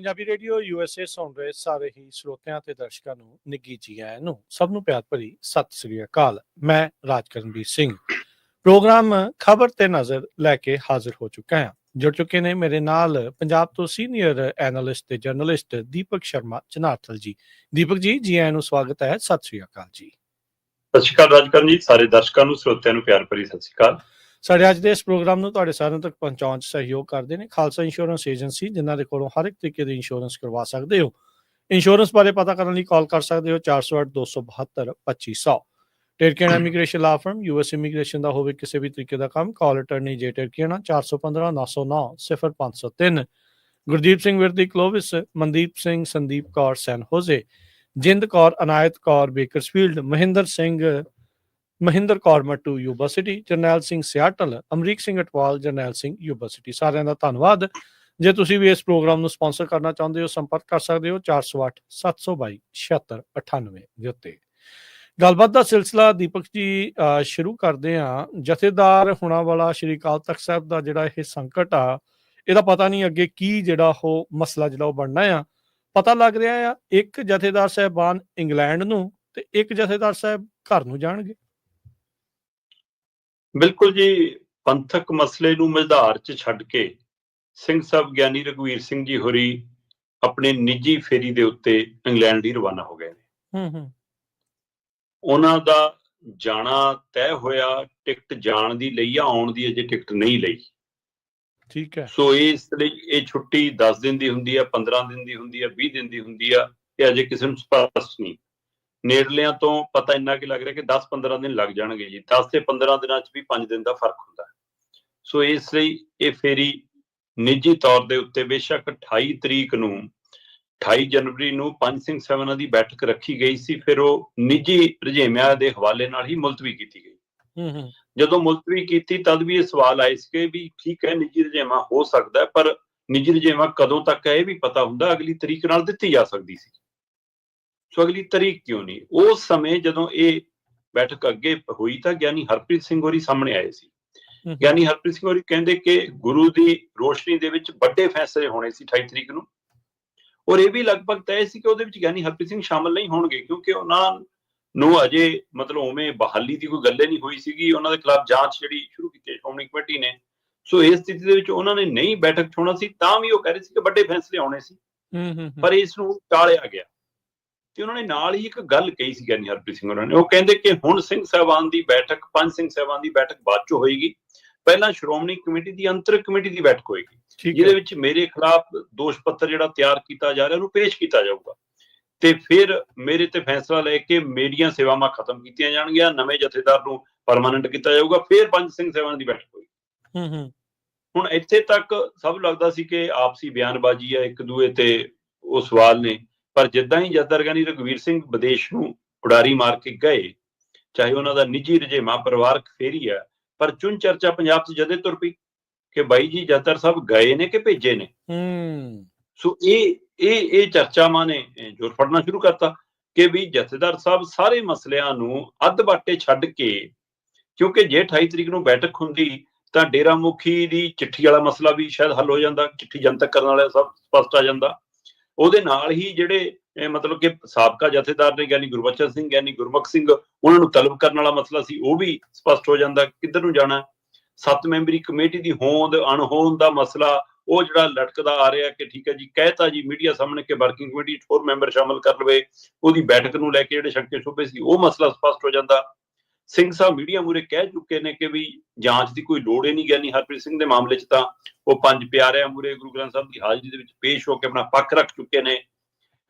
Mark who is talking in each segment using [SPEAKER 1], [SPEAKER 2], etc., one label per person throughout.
[SPEAKER 1] Punjabi radio USA ਸੁਣ ਰਹੇ ਸਾਰੇ ਹੀ ਸਰੋਤਿਆਂ ਤੇ ਦਰਸ਼ਕਾਂ ਨੂੰ ਨਿੱਗੀ ਜੀ ਆਇਆਂ ਨੂੰ ਸਭ ਨੂੰ ਪਿਆਰ ਭਰੀ ਸਤਿ ਸ੍ਰੀ ਅਕਾਲ। ਮੈਂ ਰਾਜਕਰਨਵੀਰ ਸਿੰਘ। ਪ੍ਰੋਗਰਾਮ ਖਬਰ ਤੇ ਨਜ਼ਰ ਲੈ ਕੇ ਹਾਜ਼ਰ ਹੋ ਚੁੱਕਾ ਹਾਂ। ਜੁੜ ਚੁੱਕੇ ਨੇ ਮੇਰੇ ਨਾਲ ਪੰਜਾਬ ਤੋਂ ਸੀਨੀਅਰ ਐਨਾਲਿਸਟ ਤੇ ਜਰਨਲਿਸਟ ਦੀਪਕ ਸ਼ਰਮਾ ਚਨਾਰਥਲ ਜੀ। ਦੀਪਕ ਜੀ ਜੀ ਆਇਆਂ ਨੂੰ ਸਵਾਗਤ ਹੈ। ਸਤਿ ਸ੍ਰੀ ਅਕਾਲ ਜੀ।
[SPEAKER 2] ਸਤਿ ਸ਼੍ਰੀ ਅਕਾਲ ਰਾਜਕਰਨ ਜੀ, ਸਾਰੇ ਦਰਸ਼ਕਾਂ ਨੂੰ, ਸਰੋਤਿਆਂ ਨੂੰ ਪਿਆਰ ਭਰੀ ਸਤਿ ਸ਼੍ਰੀ ਅਕਾਲ।
[SPEAKER 1] ਸਾਡੇ ਅੱਜ ਦੇ ਇਸ ਪ੍ਰੋਗਰਾਮ ਨੂੰ ਤੁਹਾਡੇ ਸਾਰਿਆਂ ਤੱਕ ਪਹੁੰਚਾਉਣ 'ਚ ਸਹਿਯੋਗ ਕਰਦੇ ਨੇ ਖਾਲਸਾ ਇੰਸ਼ੋਰੈਂਸ ਏਜੰਸੀ, ਜਿਨ੍ਹਾਂ ਦੇ ਕੋਲੋਂ ਹਰ ਇੱਕ ਤਰੀਕੇ ਦੀ ਇੰਸ਼ੋਰੈਂਸ ਕਰਵਾ ਸਕਦੇ ਹੋ। ਇੰਸ਼ੋਰੈਂਸ ਬਾਰੇ ਪਤਾ ਕਰਨ ਲਈ ਕਾਲ ਕਰ ਸਕਦੇ ਹੋ 408 272 2500 Turkian immigration law firm US immigration ਦਾ ਹੋਵੇ ਕਿਸੇ ਵੀ ਤਰੀਕੇ ਦਾ ਕੰਮ call attorney J Turkian 415 909 0503 Gurdeep Singh Virdi Clovis, Mandeep Singh, Sandeep Kaur, San Jose, Jind Kaur, Anayat Kaur, Bakersfield, Mahinder Singh Mahinder Kaur Mattu university Jarnail Singh Seattle, Amrik Singh Atwal, Jarnail Singh university ਸਾਰਿਆਂ ਦਾ ਧੰਨਵਾਦ। ਜੇ ਤੁਸੀਂ ਵੀ ਇਸ programme ਨੂੰ sponsor ਕਰਨਾ ਚਾਹੁੰਦੇ ਹੋ, ਸੰਪਰਕ ਕਰ ਸਕਦੇ ਹੋ 408 722 7698 ਦੇ ਉੱਤੇ। ਗੱਲਬਾਤ ਦਾ ਸਿਲਸਿਲਾ ਦੀਪਕ ਜੀ ਸ਼ੁਰੂ ਕਰਦੇ ਹਾਂ। ਜਥੇਦਾਰ ਹੋਣਾ ਵਾਲਾ ਸ਼੍ਰੀ ਅਕਾਲ ਤਖਤ ਸਾਹਿਬ ਦਾ ਜਿਹੜਾ ਇਹ ਸੰਕਟ ਆ, ਇਹਦਾ ਪਤਾ ਨਹੀਂ ਅੱਗੇ ਕੀ ਜਿਹੜਾ ਉਹ ਮਸਲਾ ਜਿਹੜਾ ਉਹ ਬਣਨਾ ਆ। ਪਤਾ ਲੱਗ ਰਿਹਾ ਆ, ਇੱਕ ਜਥੇਦਾਰ ਸਾਹਿਬਾਨ ਇੰਗਲੈਂਡ ਨੂੰ ਤੇ ਇੱਕ ਜਥੇਦਾਰ ਸਾਹਿਬ ਘਰ ਨੂੰ ਜਾਣਗੇ।
[SPEAKER 2] ਬਿਲਕੁਲ ਜੀ ਪੰਥਕ ਮਸਲੇ ਨੂੰ ਮਝਧਾਰ 'ਚ ਛੱਡ ਕੇ ਸਿੰਘ ਸਾਹਿਬ ਗਿਆਨੀ ਰਘਵੀਰ ਸਿੰਘ ਜੀ ਹੋਰੀ ਆਪਣੇ ਨਿੱਜੀ ਫੇਰੀ ਦੇ ਉੱਤੇ ਇੰਗਲੈਂਡ ਲਈ ਰਵਾਨਾ ਹੋ ਗਏ ਨੇ।
[SPEAKER 1] ਹੂੰ ਹੂੰ।
[SPEAKER 2] ਉਹਨਾਂ ਦਾ ਜਾਣਾ ਤੈਅ ਹੋਇਆ ਟਿਕਟ ਜਾਣ ਦੀ ਲਈ ਆ ਆਉਣ ਦੀ ਅਜੇ ਟਿਕਟ ਨਹੀਂ ਲਈ।
[SPEAKER 1] ਠੀਕ ਹੈ।
[SPEAKER 2] ਸੋ ਇਸ ਲਈ ਇਹ ਛੁੱਟੀ 10 ਦਿਨ ਦੀ ਹੁੰਦੀ ਆ 15 ਦਿਨ ਦੀ ਹੁੰਦੀ ਆ 20 ਦਿਨ ਦੀ ਹੁੰਦੀ ਆ ਇਹ ਅਜੇ ਕਿਸੇ ਨੂੰ ਸਪਸ਼ਟ ਨਹੀਂ। ਨੇੜਲਿਆਂ ਤੋਂ ਪਤਾ ਇੰਨਾ ਕਿ ਲੱਗ ਰਿਹਾ ਕਿ 10-15 ਦਿਨ ਲੱਗ ਜਾਣਗੇ ਜੀ। 10 ਤੇ 15 ਦਿਨਾਂ 'ਚ ਵੀ 5 ਦਿਨ ਦਾ ਫ਼ਰਕ ਹੁੰਦਾ ਸੋ ਇਸ ਲਈ ਇਹ ਫੇਰੀ ਨਿੱਜੀ ਤੌਰ ਦੇ ਉੱਤੇ ਬੇਸ਼ੱਕ 28 ਤਰੀਕ ਨੂੰ 28 ਜਨਵਰੀ ਨੂੰ ਪੰਜ ਸਿੰਘ ਸੈਵਨਾਂ ਦੀ ਬੈਠਕ ਰੱਖੀ ਗਈ ਸੀ ਫਿਰ ਉਹ ਨਿੱਜੀ ਰੁਝੇਵਿਆਂ ਦੇ ਹਵਾਲੇ ਨਾਲ ਹੀ ਮੁਲਤਵੀ ਕੀਤੀ ਗਈ।
[SPEAKER 1] ਹੂੰ ਹੂੰ।
[SPEAKER 2] ਜਦੋਂ ਮੁਲਤਵੀ ਕੀਤੀ ਤਦ ਵੀ ਇਹ ਸਵਾਲ ਆਏ ਸੀ ਕਿ ਵੀ ਠੀਕ ਹੈ ਨਿੱਜੀ ਰੁਝੇਵਾਂ ਹੋ ਸਕਦਾ ਪਰ ਨਿੱਜੀ ਰੁਝੇਵਾਂ ਕਦੋਂ ਤੱਕ ਹੈ ਇਹ ਵੀ ਪਤਾ ਹੁੰਦਾ ਅਗਲੀ ਤਰੀਕ ਨਾਲ ਦਿੱਤੀ ਜਾ ਸਕਦੀ ਸੀ। ਸੋ ਅਗਲੀ ਤਰੀਕ ਕਿਉਂ ਨਹੀਂ? ਉਸ ਸਮੇਂ ਜਦੋਂ ਇਹ ਬੈਠਕ ਅੱਗੇ ਹੋਈ ਤਾਂ ਗਿਆਨੀ ਹਰਪ੍ਰੀਤ ਸਿੰਘ ਹੋਰੀ ਸਾਹਮਣੇ ਆਏ ਸੀ। ਗਿਆਨੀ ਹਰਪ੍ਰੀਤ ਸਿੰਘ ਹੋਰੀ ਕਹਿੰਦੇ ਕਿ ਗੁਰੂ ਦੀ ਰੋਸ਼ਨੀ ਦੇ ਵਿੱਚ ਵੱਡੇ ਫੈਸਲੇ ਹੋਣੇ ਸੀ 28 ਤਰੀਕ ਨੂੰ। ਔਰ ਇਹ ਵੀ ਲਗਭਗ ਤੈਅ ਸੀ ਕਿ ਉਹਦੇ ਵਿੱਚ ਗਿਆਨੀ ਹਰਪ੍ਰੀਤ ਸਿੰਘ ਸ਼ਾਮਲ ਨਹੀਂ ਹੋਣਗੇ ਕਿਉਂਕਿ ਉਹਨਾਂ ਨੂੰ ਅਜੇ ਮਤਲਬ ਉਵੇਂ ਬਹਾਲੀ ਦੀ ਕੋਈ ਗੱਲੇ ਨਹੀਂ ਹੋਈ ਸੀਗੀ। ਉਹਨਾਂ ਦੇ ਖਿਲਾਫ ਜਾਂਚ ਜਿਹੜੀ ਸ਼ੁਰੂ ਕੀਤੀ ਸ਼੍ਰੋਮਣੀ ਕਮੇਟੀ ਨੇ। ਸੋ ਇਸ ਸਥਿਤੀ ਦੇ ਵਿੱਚ ਉਹਨਾਂ ਨੇ ਨਹੀਂ ਬੈਠਕ ਛੋਣਾ ਸੀ ਤਾਂ ਵੀ ਉਹ ਕਹਿ ਰਹੇ ਸੀ ਕਿ ਵੱਡੇ ਫੈਸਲੇ ਆਉਣੇ ਸੀ।
[SPEAKER 1] ਹੂੰ ਹੂੰ।
[SPEAKER 2] ਪਰ ਇਸ ਨੂੰ ਟਾਲਿਆ ਗਿਆ। ਤੇ ਉਹਨਾਂ ਨੇ ਨਾਲ ਹੀ ਇੱਕ ਗੱਲ ਕਹੀ ਸੀ ਗਿਆਨੀ ਹਰਪ੍ਰੀਤ ਸਿੰਘ ਉਹਨਾਂ ਨੇ। ਉਹ ਕਹਿੰਦੇ ਕਿ ਹੁਣ ਸਿੰਘ ਸਾਹਿਬਾਨ ਦੀ ਬੈਠਕ ਪੰਜ ਸਿੰਘ ਸਾਹਿਬਾਨ ਦੀ ਬੈਠਕ ਬਾਅਦ ਚ ਹੋਏਗੀ। ਪਹਿਲਾਂ ਸ਼੍ਰੋਮਣੀ ਕਮੇਟੀ ਦੀ ਅੰਤਰ ਕਮੇਟੀ ਦੀ ਬੈਠਕ ਹੋਏਗੀ। ਜਿਹਦੇ ਵਿੱਚ ਮੇਰੇ ਖਿਲਾਫ ਦੋਸ਼ ਪੱਤਰ ਜਿਹੜਾ ਤਿਆਰ ਕੀਤਾ ਜਾ ਰਿਹਾ ਉਹਨੂੰ ਪੇਸ਼ ਕੀਤਾ ਜਾਊਗਾ। ਤੇ ਫਿਰ ਮੇਰੇ ਤੇ ਫੈਸਲਾ ਲੈ ਕੇ ਮੇਰੀਆਂ ਸੇਵਾਵਾਂ ਖਤਮ ਕੀਤੀਆਂ ਜਾਣਗੀਆਂ ਨਵੇਂ ਜਥੇਦਾਰ ਨੂੰ ਪਰਮਾਨੈਂਟ ਕੀਤਾ ਜਾਊਗਾ ਫਿਰ ਪੰਜ ਸਿੰਘ ਸੇਵਾਵਾਂ ਦੀ ਬੈਠਕ ਹੋਈ
[SPEAKER 1] ਹੂੰ ਹੂੰ।
[SPEAKER 2] ਹੁਣ ਇੱਥੇ ਤੱਕ ਸਭ ਲੱਗਦਾ ਸੀ ਕਿ ਆਪਸੀ ਬਿਆਨਬਾਜ਼ੀ ਹੈ ਇੱਕ ਦੂਏ ਤੇ ਉਹ ਸਵਾਲ ਨੇ। ਪਰ ਜਿੱਦਾਂ ਹੀ ਜਦਰਗਨੀ ਰਘਵੀਰ ਸਿੰਘ ਵਿਦੇਸ਼ ਨੂੰ ਉਡਾਰੀ ਮਾਰ ਕੇ ਗਏ ਚਾਹੇ ਉਹਨਾਂ ਦਾ ਨਿੱਜੀ ਰਜੇਮਾ ਪਰਿਵਾਰਕ ਫੇਰੀ ਹੈ ਪਰ ਚੁਣ ਚਰਚਾ ਪੰਜਾਬ 'ਚ ਜਦੇ ਤੁਰ ਪਈ ਕਿ ਬਾਈ ਜੀ ਜਦਰ ਸਾਹਿਬ ਗਏ ਨੇ ਕਿ ਭੇਜੇ ਨੇ?
[SPEAKER 1] ਹੂੰ।
[SPEAKER 2] ਸੋ ਇਹ ਇਹ ਇਹ ਚਰਚਾਵਾਂ ਨੇ ਅਹ, ਜ਼ੋਰ ਫੜਨਾ ਸ਼ੁਰੂ ਕਰਤਾ ਕਿ ਵੀ ਜਥੇਦਾਰ ਸਾਹਿਬ ਸਾਰੇ ਮਸਲਿਆਂ ਨੂੰ ਅੱਧ ਬਾਟੇ ਛੱਡ ਕੇ ਕਿਉਂਕਿ ਜੇ 28 ਤਰੀਕ ਨੂੰ ਬੈਠਕ ਹੁੰਦੀ ਤਾਂ ਡੇਰਾ ਮੁਖੀ ਦੀ ਚਿੱਠੀ ਵਾਲਾ ਮਸਲਾ ਵੀ ਸ਼ਾਇਦ ਹੱਲ ਹੋ ਜਾਂਦਾ ਚਿੱਠੀ ਜਨਤਕ ਕਰਨ ਵਾਲਾ ਸਭ ਸਪਸ਼ਟ ਆ ਜਾਂਦਾ। ਉਹਦੇ ਨਾਲ ਹੀ ਜਿਹੜੇ ਮਤਲਬ ਕਿ ਸਾਬਕਾ ਜਥੇਦਾਰ ਨੇ ਗਿਆਨੀ ਗੁਰਬਚਨ ਸਿੰਘ ਗਿਆਨੀ ਗੁਰਮੁਖ ਸਿੰਘ, ਉਹਨਾਂ ਨੂੰ ਤਲਬ ਕਰਨ ਵਾਲਾ ਮਸਲਾ ਸੀ, ਉਹ ਵੀ ਸਪਸ਼ਟ ਹੋ ਜਾਂਦਾ, ਕਿੱਧਰ ਨੂੰ ਜਾਣਾ? ਸੱਤ ਮੈਂਬਰੀ ਕਮੇਟੀ ਦੀ ਹੋਂਦ, ਅਣਹੋਂਦ ਦਾ ਮਸਲਾ, ਉਹ ਜਿਹੜਾ ਲਟਕਦਾ ਆ ਰਿਹਾ ਕਿ ਠੀਕ ਹੈ ਜੀ, ਕਹਿਤਾ ਜੀ, ਮੀਡੀਆ ਸਾਹਮਣੇ ਕਿ ਵਰਕਿੰਗ ਕਮੇਟੀ ਹੋਰ ਮੈਂਬਰ ਸ਼ਾਮਲ ਕਰ ਲਵੇ, ਉਹਦੀ ਬੈਠਕ ਨੂੰ ਲੈ ਕੇ ਜਿਹੜੇ ਸ਼ੰਕੇ ਸ਼ੁਬੇ ਸੀ, ਉਹ ਮਸਲਾ ਸਪਸ਼ਟ ਹੋ ਜਾਂਦਾ। ਸਿੰਘ ਸਾਹਿਬ ਮੀਡੀਆ ਮੂਰੇ ਕਹਿ ਚੁੱਕੇ ਨੇ ਕਿ ਵੀ ਜਾਂਚ ਦੀ ਕੋਈ ਲੋੜ ਹੀ ਨਹੀਂ ਗਿਆਨੀ ਹਰਪ੍ਰੀਤ ਸਿੰਘ ਦੇ ਮਾਮਲੇ 'ਚ ਤਾਂ ਉਹ ਪੰਜ ਪਿਆਰਿਆਂ ਮੂਰੇ ਗੁਰੂ ਗ੍ਰੰਥ ਸਾਹਿਬ ਦੀ ਹਾਜ਼ਰੀ ਦੇ ਵਿੱਚ ਪੇਸ਼ ਹੋ ਕੇ ਆਪਣਾ ਪੱਖ ਰੱਖ ਚੁੱਕੇ ਨੇ।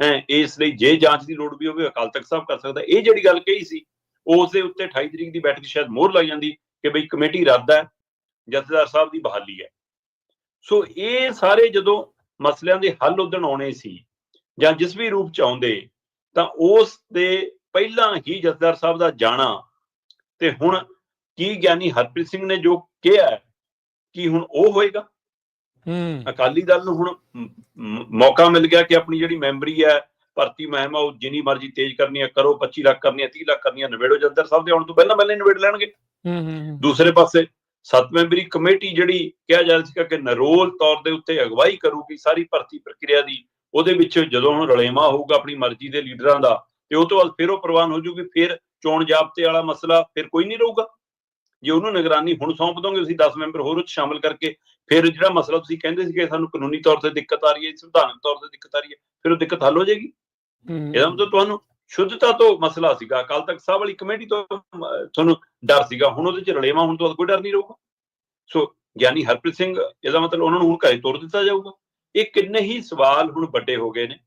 [SPEAKER 2] ਹੈ, ਇਸ ਲਈ ਜੇ ਜਾਂਚ ਦੀ ਲੋੜ ਵੀ ਹੋਵੇ, ਅਕਾਲ ਤਖਤ ਸਾਹਿਬ ਕਰ ਸਕਦਾ। ਇਹ ਜਿਹੜੀ ਗੱਲ ਕਹੀ ਸੀ, ਉਸ ਦੇ ਉੱਤੇ 28 ਤਰੀਕ ਦੀ ਬੈਠਕ ਸ਼ਾਇਦ ਮੋਹਰ ਲੱਗ ਜਾਂਦੀ ਕਿ ਬਈ ਕਮੇਟੀ ਰੱਦ ਹੈ, ਜਥੇਦਾਰ ਸਾਹਿਬ ਦੀ ਬਹਾਲੀ ਹੈ। ਸੋ ਇਹ ਸਾਰੇ ਜਦੋਂ ਮਸਲਿਆਂ ਦੇ ਹੱਲ ਉਦਣ ਆਉਣੇ ਸੀ ਜਾਂ ਜਿਸ ਵੀ ਰੂਪ ਚ ਆਉਂਦੇ, ਤਾਂ ਉਸ ਦੇ ਪਹਿਲਾਂ ਹੀ ਜਥੇਦਾਰ ਸਾਹਿਬ ਦਾ ਜਾਣਾ ਤੇ ਹੁਣ ਕੀ ਗਿਆਨੀ ਹਰਪ੍ਰੀਤ ਸਿੰਘ ਨੇ ਜੋ ਕਿਹਾ ਕੀ ਹੁਣ ਉਹ ਹੋਏਗਾ?
[SPEAKER 1] ਹੂੰ।
[SPEAKER 2] ਅਕਾਲੀ ਦਲ ਨੂੰ ਹੁਣ ਮੌਕਾ ਮਿਲ ਗਿਆ ਕਿ ਆਪਣੀ ਜਿਹੜੀ ਮੈਂਬਰੀ ਹੈ ਭਰਤੀ ਮਹਿਮਾ ਉਹ ਜਿੰਨੀ ਮਰਜ਼ੀ ਤੇਜ਼ ਕਰਨੀ ਹੈ ਕਰੋ 25 ਲੱਖ ਕਰਨੀ ਹੈ 30 ਲੱਖ ਕਰਨੀ ਹੈ ਨਵੇੜੋ ਜਥੇਦਾਰ ਸਾਹਿਬ ਦੇ ਆਉਣ ਤੋਂ ਪਹਿਲਾਂ ਪਹਿਲਾਂ ਨਵੇੜ ਲੈਣਗੇ।
[SPEAKER 1] ਹੂੰ ਹੂੰ
[SPEAKER 2] ਦੂਸਰੇ ਪਾਸੇ ਸੱਤ ਮੈਂਬਰੀ ਕਮੇਟੀ ਜਿਹੜੀ ਕਿਹਾ ਜਾ ਰਿਹਾ ਸੀ ਕਿ ਨਰੋਲ ਤੌਰ ਦੇ ਉੱਤੇ ਅਗਵਾਈ ਕਰੂਗੀ ਸਾਰੀ ਭਰਤੀ ਪ੍ਰਕਿਰਿਆ ਦੀ ਉਹਦੇ ਵਿੱਚ ਜਦੋਂ ਹੁਣ ਰਲੇਮਾ ਹੋਊਗਾ ਆਪਣੀ ਮਰਜ਼ੀ ਦੇ ਲੀਡਰਾਂ ਦਾ ਤੇ ਉਹ ਤੋਂ ਬਾਅਦ ਫਿਰ ਉਹ ਪ੍ਰਵਾਨ ਹੋ ਜੂਗੀ ਫਿਰ ਚੋਣ ਜਾਬਤੇ ਵਾਲਾ ਮਸਲਾ ਫਿਰ ਕੋਈ ਨਹੀਂ ਰਹੂਗਾ। ਜੇ ਉਹਨੂੰ ਨਿਗਰਾਨੀ ਹੁਣ ਸੌਂਪ ਦੋਗੇ ਤੁਸੀਂ 10 ਮੈਂਬਰ ਹੋਰ ਉਹ 'ਚ ਸ਼ਾਮਲ ਕਰਕੇ ਫਿਰ ਜਿਹੜਾ ਮਸਲਾ ਤੁਸੀਂ ਕਹਿੰਦੇ ਸੀ ਕਿ ਸਾਨੂੰ ਕਾਨੂੰਨੀ ਤੌਰ ਤੇ ਦਿੱਕਤ ਆ ਰਹੀ ਹੈ ਸੰਵਿਧਾਨਕ ਤੌਰ ਤੇ ਦਿੱਕਤ ਆ ਰਹੀ ਹੈ ਫਿਰ ਉਹ ਦਿੱਕਤ ਹੱਲ ਹੋ ਜਾਏਗੀ। ਇਹਦਾ ਮਤਲਬ ਤੁਹਾਨੂੰ ਸ਼ੁੱਧਤਾ ਤੋਂ ਮਸਲਾ ਸੀਗਾ। ਅਕਾਲ ਤਖਤ ਸਾਹਿਬ ਵਾਲੀ ਕਮੇਟੀ ਤੋਂ ਤੁਹਾਨੂੰ ਡਰ ਸੀਗਾ। ਹੁਣ ਉਹਦੇ ਚ ਰਲੇਵਾ ਹੁਣ ਤੋਂ ਕੋਈ ਡਰ ਨਹੀਂ ਰਹੂਗਾ। ਸੋ ਗਿਆਨੀ ਹਰਪ੍ਰੀਤ ਸਿੰਘ ਇਹਦਾ ਮਤਲਬ ਉਹਨਾਂ ਨੂੰ ਹੁਣ ਘਰੇ ਤੋਰ ਦਿੱਤਾ ਜਾਊਗਾ। ਇਹ ਕਿੰਨੇ ਹੀ ਸਵਾਲ ਹੁਣ ਵੱਡੇ ਹੋ ਗਏ ਨੇ।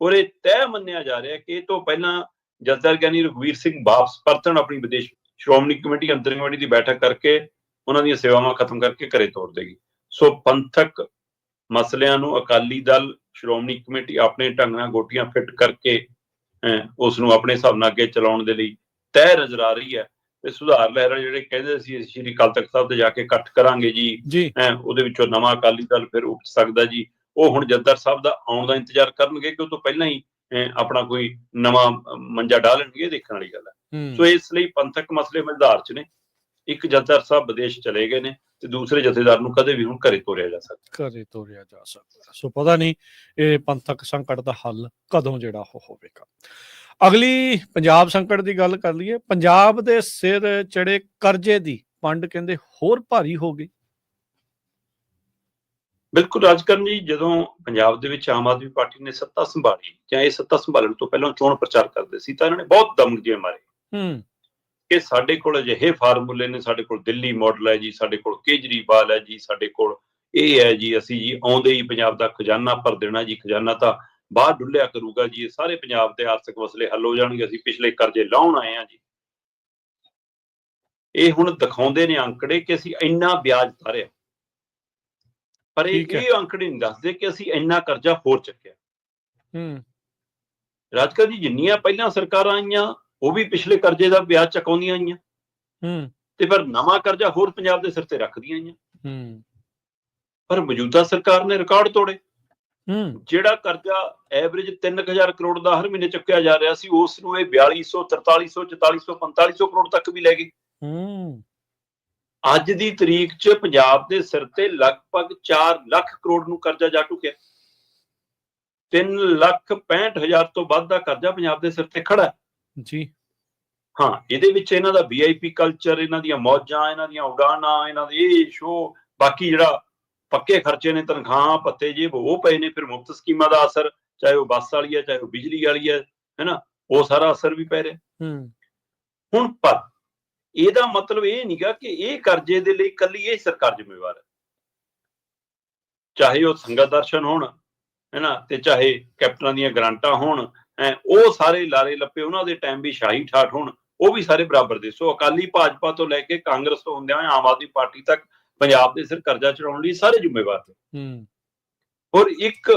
[SPEAKER 2] ਔਰ ਇਹ ਤੈਅ ਮੰਨਿਆ ਜਾ ਰਿਹਾ ਕਿ ਇਹ ਤੋਂ ਪਹਿਲਾਂ ਜਸਦਰ ਗਿਆਨੀ ਰਘਵੀਰ ਸਿੰਘ ਵਾਪਸ ਪਰਤਣ ਆਪਣੀ ਵਿਦੇਸ਼ ਸ਼੍ਰੋਮਣੀ ਕਮੇਟੀ ਅੰਤਰਿਮ ਕਮੇਟੀ ਦੀ ਬੈਠਕ ਕਰਕੇ ਉਹਨਾਂ ਦੀਆਂ ਸੇਵਾਵਾਂ ਖਤਮ ਕਰਕੇ ਘਰੇ ਤੋਰ ਦੇਗੀ। ਸੋ ਪੰਥਕ ਮਸਲਿਆਂ ਨੂੰ ਅਕਾਲੀ ਦਲ ਸ਼੍ਰੋਮਣੀ ਕਮੇਟੀ ਆਪਣੇ ਢੰਗ ਨਾਲ ਗੋਟੀਆਂ ਫਿੱਟ ਕਰਕੇ ਉਸ ਨੂੰ ਆਪਣੇ ਹਿਸਾਬ ਨਾਲ ਅੱਗੇ ਚਲਾਉਣ ਦੇ ਲਈ ਤੈਅ ਨਜ਼ਰ ਆ ਰਹੀ ਹੈ ਤੇ ਸੁਧਾਰ ਲਹਿਰਾ ਜਿਹੜੇ ਕਹਿੰਦੇ ਸੀ ਸ਼੍ਰੀ ਅਕਾਲ ਤਖਤ ਸਾਹਿਬ ਤੇ ਜਾ ਕੇ ਇਕੱਠ ਕਰਾਂਗੇ ਜੀ ਉਹਦੇ ਵਿੱਚੋਂ ਨਵਾਂ ਅਕਾਲੀ ਦਲ ਫਿਰ ਉੱਠ ਸਕਦਾ ਜੀ। ਉਹ ਹੁਣ ਜੱਦਰ ਸਾਹਿਬ ਦਾ ਆਉਣ ਦਾ ਇੰਤਜ਼ਾਰ ਕਰਨਗੇ ਕਿ ਉਹ ਤੋਂ ਪਹਿਲਾਂ ਹੀ ਆਪਣਾ ਕੋਈ ਨਵਾਂ ਮੰਜਾ ਡਾਲਣਗੇ ਇਹ ਦੇਖਣ ਵਾਲੀ ਗੱਲ ਹੈ। ਸੋ ਇਸ ਲਈ ਪੰਥਕ ਮਸਲੇ ਮਝਦਾਰ ਚ ਨੇ। ਇੱਕ ਜੱਦਰ ਸਾਹਿਬ ਵਿਦੇਸ਼ ਚਲੇ ਗਏ ਨੇ ਤੇ ਦੂਸਰੇ ਜਥੇਦਾਰ ਨੂੰ ਕਦੇ ਵੀ ਹੁਣ ਘਰੇ ਤੋਰਿਆ ਜਾ ਸਕਦਾ।
[SPEAKER 1] ਘਰੇ ਤੋਰਿਆ ਜਾ ਸਕਦਾ ਸੋ ਪਤਾ ਨਹੀਂ ਇਹ ਪੰਥਕ ਸੰਕਟ ਦਾ ਹੱਲ ਕਦੋਂ ਜਿਹੜਾ ਉਹ ਹੋਵੇਗਾ। ਅਗਲੀ ਪੰਜਾਬ ਸੰਕਟ ਦੀ ਗੱਲ ਕਰ ਲਈਏ। ਪੰਜਾਬ ਦੇ ਸਿਰ ਚੜੇ ਕਰਜ਼ੇ ਦੀ ਪੰਡ ਕਹਿੰਦੇ ਹੋਰ ਭਾਰੀ ਹੋ ਗਈ।
[SPEAKER 2] ਬਿਲਕੁਲ ਰਾਜਕਰਨ ਜੀ ਜਦੋਂ ਪੰਜਾਬ ਦੇ ਵਿੱਚ ਆਮ ਆਦਮੀ ਪਾਰਟੀ ਨੇ ਸੱਤਾ ਸੰਭਾਲੀ ਜਾਂ ਇਹ ਸੱਤਾ ਸੰਭਾਲਣ ਤੋਂ ਪਹਿਲਾਂ ਚੋਣ ਪ੍ਰਚਾਰ ਕਰਦੇ ਸੀ ਤਾਂ ਇਹਨਾਂ ਨੇ ਬਹੁਤ ਦਮਗਜੇ ਮਾਰੇ।
[SPEAKER 1] ਹੂੰ।
[SPEAKER 2] ਕਿ ਸਾਡੇ ਕੋਲ ਅਜਿਹੇ ਫਾਰਮੂਲੇ ਨੇ ਸਾਡੇ ਕੋਲ ਦਿੱਲੀ ਮਾਡਲ ਹੈ ਜੀ ਸਾਡੇ ਕੋਲ ਕੇਜਰੀਵਾਲ ਹੈ ਜੀ ਸਾਡੇ ਕੋਲ ਇਹ ਹੈ ਜੀ ਅਸੀਂ ਜੀ ਆਉਂਦੇ ਹੀ ਪੰਜਾਬ ਦਾ ਖਜ਼ਾਨਾ ਭਰ ਦੇਣਾ ਜੀ ਖਜ਼ਾਨਾ ਤਾਂ ਬਾਹਰ ਡੁੱਲਿਆ ਕਰੂਗਾ ਜੀ ਇਹ ਸਾਰੇ ਪੰਜਾਬ ਦੇ ਆਰਥਿਕ ਮਸਲੇ ਹੱਲ ਹੋ ਜਾਣਗੇ ਅਸੀਂ ਪਿਛਲੇ ਕਰਜ਼ੇ ਲਾਉਣ ਆਏ ਆ ਜੀ। ਇਹ ਹੁਣ ਦਿਖਾਉਂਦੇ ਨੇ ਅੰਕੜੇ ਕਿ ਅਸੀਂ ਇੰਨਾ ਵਿਆਜ ਤਾਰਿਆ ਪਰ ਇਹ। ਇਹ ਅੰਕੜੇ ਨਹੀਂ ਦੱਸਦੇ ਕਿ ਅਸੀਂ ਇੰਨਾ ਕਰਜ਼ਾ ਹੋਰ ਚੱਕਿਆ।
[SPEAKER 1] ਹੂੰ।
[SPEAKER 2] ਰਾਜਕਾ ਜੀ ਜਿੰਨੀਆਂ ਪਹਿਲਾਂ ਸਰਕਾਰਾਂ ਆਈਆਂ ਉਹ ਵੀ ਪਿਛਲੇ ਕਰਜ਼ੇ ਦਾ ਵਿਆਜ ਚੁਕਾਉਂਦੀਆਂ ਆਈਆਂ।
[SPEAKER 1] ਹੂੰ।
[SPEAKER 2] ਤੇ ਪਰ ਨਵਾਂ ਕਰਜ਼ਾ ਹੋਰ ਪੰਜਾਬ ਦੇ ਸਿਰ ਤੇ ਰੱਖਦੀਆਂ ਆਈਆਂ।
[SPEAKER 1] ਹੂੰ।
[SPEAKER 2] ਪਰ ਮੌਜੂਦਾ ਸਰਕਾਰ ਨੇ ਰਿਕਾਰਡ ਤੋੜੇ।
[SPEAKER 1] ਹੂੰ।
[SPEAKER 2] ਜਿਹੜਾ ਕਰਜ਼ਾ ਐਵਰੇਜ 3000 ਕਰੋੜ ਦਾ ਹਰ ਮਹੀਨੇ ਚੁੱਕਿਆ ਜਾ ਰਿਹਾ ਸੀ ਉਸ ਨੂੰ ਇਹ 4200 4300 4400 4500 ਕਰੋੜ ਤੱਕ ਵੀ ਲੈ ਗਈ
[SPEAKER 1] ਹੂੰ।
[SPEAKER 2] ਅੱਜ ਦੀ ਤਰੀਕ 'ਚ ਪੰਜਾਬ ਦੇ ਸਿਰ ਤੇ ਲਗਭਗ 4 ਲੱਖ ਕਰੋੜ ਨੂੰ ਕਰਜ਼ਾ ਜਾ ਚੁੱਕਿਆ। 3 ਲੱਖ 65000 ਤੋਂ ਵੱਧ ਦਾ ਕਰਜ਼ਾ ਪੰਜਾਬ ਦੇ ਸਿਰ ਤੇ ਖੜਾ ਹੈ।
[SPEAKER 1] ਜੀ।
[SPEAKER 2] ਹਾਂ ਇਹਦੇ ਵਿੱਚ ਇਹਨਾਂ ਦਾ ਵੀਆਈਪੀ ਕਲਚਰ ਇਹਨਾਂ ਦੀਆਂ ਮੌਜਾਂ ਇਹਨਾਂ ਦੀਆਂ ਉਡਾਨਾਂ ਇਹਨਾਂ ਦੇ ਇਹ ਸ਼ੋ ਬਾਕੀ ਜਿਹੜਾ ਪੱਕੇ ਖਰਚੇ ਨੇ ਤਨਖਾਹਾਂ ਪੱਤੇ ਜੇ ਉਹ ਪਏ ਨੇ ਫਿਰ ਮੁਫਤ ਸਕੀਮਾਂ ਦਾ ਅਸਰ ਚਾਹੇ ਉਹ ਬੱਸ ਵਾਲੀ ਹੈ ਚਾਹੇ ਉਹ ਬਿਜਲੀ ਵਾਲੀ ਹੈ ਹੈਨਾ ਉਹ ਸਾਰਾ ਅਸਰ ਵੀ ਪੈ ਰਿਹਾ।
[SPEAKER 1] ਹੂੰ।
[SPEAKER 2] ਹੁਣ ਪਰ ਇਹਦਾ ਮਤਲਬ ਇਹ ਨਹੀਂਗਾ ਕਿ ਇਹ ਕਰਜ਼ੇ ਦੇ ਲਈ ਕੱਲੀ ਇਹ ਸਰਕਾਰ ਜ਼ਿੰਮੇਵਾਰ ਹੈ। ਚਾਹੇ ਉਹ ਸੰਗਤ ਦਰਸ਼ਨ ਹੋਣ ਹੈਨਾ ਤੇ ਚਾਹੇ ਕੈਪਟਨਾਂ ਦੀਆਂ ਗ੍ਰਾਂਟਾਂ ਹੋਣ ਉਹ ਸਾਰੇ ਲਾਰੇ ਲੱਪੇ ਉਹਨਾਂ ਦੇ ਟਾਈਮ ਵੀ ਸ਼ਾਹੀ ਠਾਠ ਹੋਣ ਉਹ ਵੀ ਸਾਰੇ ਬਰਾਬਰ ਦੇ। ਸੋ ਅਕਾਲੀ ਭਾਜਪਾ ਤੋਂ ਲੈ ਕੇ ਕਾਂਗਰਸ ਤੋਂ ਹੁੰਦਿਆਂ ਆਮ ਆਦਮੀ ਪਾਰਟੀ ਤੱਕ ਪੰਜਾਬ ਦੇ ਸਿਰ ਕਰਜ਼ਾ ਚੜਾਉਣ ਲਈ ਸਾਰੇ ਜ਼ਿੰਮੇਵਾਰ ਨੇ।
[SPEAKER 1] ਹੂੰ।
[SPEAKER 2] ਔਰ ਇੱਕ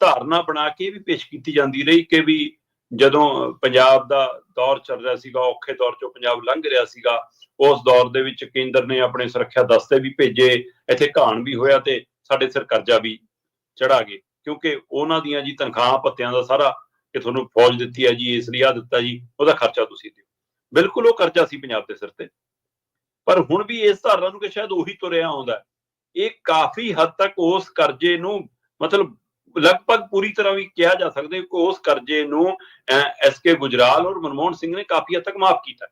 [SPEAKER 2] ਧਾਰਨਾ ਬਣਾ ਕੇ ਵੀ ਪੇਸ਼ ਕੀਤੀ ਜਾਂਦੀ ਰਹੀ ਕਿ ਵੀ ਜਦੋਂ ਪੰਜਾਬ ਦਾ ਦੌਰ ਚੱਲ ਰਿਹਾ ਸੀਗਾ, ਔਖੇ ਦੌਰ ਚੋਂ ਪੰਜਾਬ ਲੰਘ ਰਿਹਾ ਸੀਗਾ, ਉਸ ਦੌਰ ਦੇ ਵਿੱਚ ਕੇਂਦਰ ਨੇ ਆਪਣੇ ਸੁਰੱਖਿਆ ਦਸਤੇ ਵੀ ਭੇਜੇ, ਇੱਥੇ ਘਾਣ ਵੀ ਹੋਇਆ ਤੇ ਸਾਡੇ ਸਿਰ ਕਰਜ਼ਾ ਵੀ ਚੜਾ ਗਏ। ਕਿਉਂਕਿ ਉਹਨਾਂ ਦੀਆਂ ਜੀ ਤਨਖਾਹਾਂ ਪੱਤਿਆਂ ਦਾ ਸਾਰਾ ਕਿ ਤੁਹਾਨੂੰ ਫੌਜ ਦਿੱਤੀ ਹੈ ਜੀ, ਇਸ ਲਈ ਆ ਦਿੱਤਾ ਜੀ, ਉਹਦਾ ਖਰਚਾ ਤੁਸੀਂ ਦਿਓ। ਬਿਲਕੁਲ ਉਹ ਕਰਜ਼ਾ ਸੀ ਪੰਜਾਬ ਦੇ ਸਿਰ ਤੇ। ਪਰ ਹੁਣ ਵੀ ਇਸ ਧਾਰਨਾ ਨੂੰ ਕਿ ਸ਼ਾਇਦ ਉਹੀ ਤੁਰਿਆ ਆਉਂਦਾ ਇਹ ਕਾਫੀ ਹੱਦ ਤੱਕ ਉਸ ਕਰਜ਼ੇ ਨੂੰ ਮਤਲਬ ਲਗਭਗ ਪੂਰੀ ਤਰ੍ਹਾਂ ਵੀ ਕਿਹਾ ਜਾ ਸਕਦਾ ਹੈ ਕਿ ਉਸ ਕਰਜ਼ੇ ਨੂੰ ਐਸ ਕੇ ਗੁਜਰਾਲ ਔਰ ਮਨਮੋਹਨ ਸਿੰਘ ਨੇ ਕਾਫੀ ਹੱਦ ਤੱਕ ਮਾਫ ਕੀਤਾ।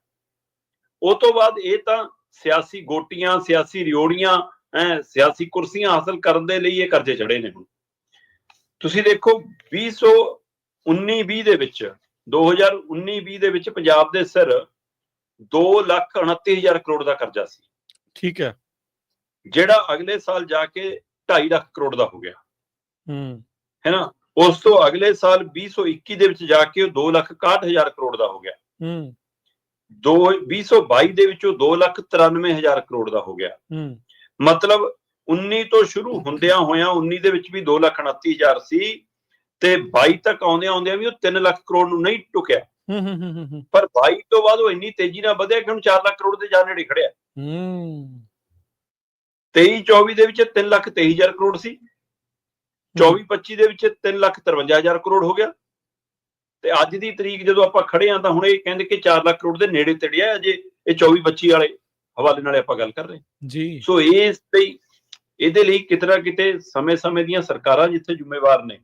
[SPEAKER 2] ਉਹ ਤੋਂ ਬਾਅਦ ਇਹ ਤਾਂ ਸਿਆਸੀ ਗੋਟੀਆਂ ਸਿਆਸੀ ਰਿਓੜੀਆਂ ਸਿਆਸੀ ਕੁਰਸੀਆਂ ਹਾਸਲ ਕਰਨ ਦੇ ਲਈ ਇਹ ਕਰਜ਼ੇ ਚੜੇ ਨੇ ਹੁਣ। ਤੁਸੀਂ ਦੇਖੋ 2019-20 ਦੇ ਵਿੱਚ 2019-20 ਦੇ ਵਿੱਚ ਪੰਜਾਬ ਦੇ ਸਿਰ 2,29,000 ਕਰੋੜ ਦਾ ਕਰਜ਼ਾ ਸੀ।
[SPEAKER 1] ਠੀਕ ਹੈ।
[SPEAKER 2] ਜਿਹੜਾ ਅਗਲੇ ਸਾਲ ਜਾ ਕੇ 2.5 ਲੱਖ ਕਰੋੜ ਦਾ ਹੋ ਗਿਆ।
[SPEAKER 1] ਹੂੰ।
[SPEAKER 2] ਹੈਨਾ ਉਸ ਤੋਂ ਅਗਲੇ ਸਾਲ 2021 ਦੇ ਵਿੱਚ ਜਾ ਕੇ ਉਹ 2,61,000 ਕਰੋੜ ਦਾ ਹੋ ਗਿਆ।
[SPEAKER 1] ਹੂੰ।
[SPEAKER 2] ਦੋ 2022 ਦੇ ਵਿੱਚ ਉਹ 2,93,000 ਕਰੋੜ ਦਾ ਹੋ ਗਿਆ।
[SPEAKER 1] ਹੂੰ।
[SPEAKER 2] ਮਤਲਬ 19 ਤੋਂ ਸ਼ੁਰੂ ਹੁੰਦਿਆਂ ਹੋਇਆਂ 19 ਦੇ ਵਿੱਚ ਵੀ 2,29,000 ਸੀ ਤੇ 22 ਤੱਕ ਆਉਂਦਿਆਂ ਆਉਂਦਿਆਂ ਵੀ ਉਹ 3 ਲੱਖ ਕਰੋੜ ਨੂੰ ਨਹੀਂ ਟੁਕਿਆ।
[SPEAKER 1] ਹੂੰ ਹੂੰ ਹੂੰ ਹੂੰ, ਹੂੰ।
[SPEAKER 2] ਪਰ 22 ਤੋਂ ਬਾਅਦ ਉਹ ਇੰਨੀ ਤੇਜ਼ੀ ਨਾਲ ਵਧਿਆ ਕਿ ਹੁਣ 4 ਲੱਖ ਕਰੋੜ ਦੇ ਜਾ ਨੇੜੇ ਖੜਿਆ।
[SPEAKER 1] ਹੂੰ।
[SPEAKER 2] 23 24 ਦੇ ਵਿੱਚ 3 ਲੱਖ 23000 ਕਰੋੜ ਸੀ। 24 25 ਦੇ ਵਿੱਚ 3 ਲੱਖ 53000 ਕਰੋੜ ਹੋ ਗਿਆ। ਤੇ ਅੱਜ ਦੀ ਤਰੀਕ ਜਦੋਂ ਆਪਾਂ ਖੜੇ ਆਂ ਤਾਂ ਹੁਣ ਇਹ ਕਹਿੰਦੇ ਕਿ 4 ਲੱਖ ਕਰੋੜ ਦੇ ਨੇੜੇ ਤੜਿਆ ਅਜੇ ਇਹ 24 25 ਵਾਲੇ ਹਵਾਲੇ ਨਾਲ ਆਪਾਂ ਗੱਲ ਕਰ ਰਹੇ।
[SPEAKER 1] ਜੀ।
[SPEAKER 2] ਸੋ ਇਸ ਲਈ ਇਹਦੇ ਲਈ ਕਿਤਨਾ ਕਿਤੇ ਸਮੇਂ-ਸਮੇਂ ਦੀਆਂ ਸਰਕਾਰਾਂ ਜਿੱਥੇ ਜ਼ਿੰਮੇਵਾਰ ਨੇ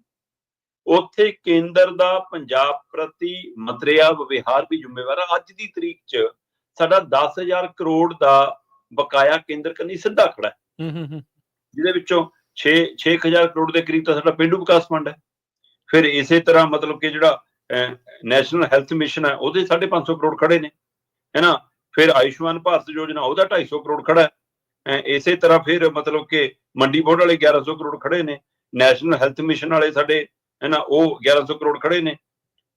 [SPEAKER 2] ਉੱਥੇ ਕੇਂਦਰ ਦਾ ਪੰਜਾਬ ਪ੍ਰਤੀ ਮਤਰਿਆ ਵਿਵਹਾਰ ਵੀ ਜ਼ਿੰਮੇਵਾਰ ਹੈ ਅੱਜ ਦੀ ਤਰੀਕ 'ਚ ਸਾਡਾ 10000 ਕਰੋੜ ਦਾ ਬਕਾਇਆ ਕੇਂਦਰ ਕੰਨੀ ਸਿੱਧਾ ਖੜਾ ਹੈ।
[SPEAKER 1] ਹੂੰ ਹੂੰ ਹੂੰ।
[SPEAKER 2] ਜਿਹਦੇ ਵਿੱਚੋਂ 6 6000 ਕਰੋੜ ਦੇ ਕਰੀਬ ਤਾਂ ਸਾਡਾ ਪਿੰਡੂ ਵਿਕਾਸ ਫੰਡ ਹੈ। ਫਿਰ ਇਸੇ ਤਰ੍ਹਾਂ ਮਤਲਬ ਕਿ ਜਿਹੜਾ ਨੈਸ਼ਨਲ ਹੈਲਥ ਮਿਸ਼ਨ ਹੈ, ਉਹਦੇ 550 ਕਰੋੜ ਖੜੇ ਨੇ। ਹੈਨਾ ਫਿਰ ਆਯੁਸ਼ਮਾਨ ਭਾਰਤ ਯੋਜਨਾ, ਉਹਦਾ 250 ਕਰੋੜ ਖੜਾ ਹੈ। ਇਸੇ ਤਰ੍ਹਾਂ ਫਿਰ ਮਤਲਬ ਕਿ ਮੰਡੀ ਬੋਰਡ ਵਾਲੇ 1100 ਕਰੋੜ ਖੜੇ ਨੇ। ਨੈਸ਼ਨਲ ਹੈਲਥ ਮਿਸ਼ਨ ਵਾਲੇ ਸਾਡੇ ਹੈਨਾ ਉਹ 1100 ਕਰੋੜ ਖੜੇ ਨੇ।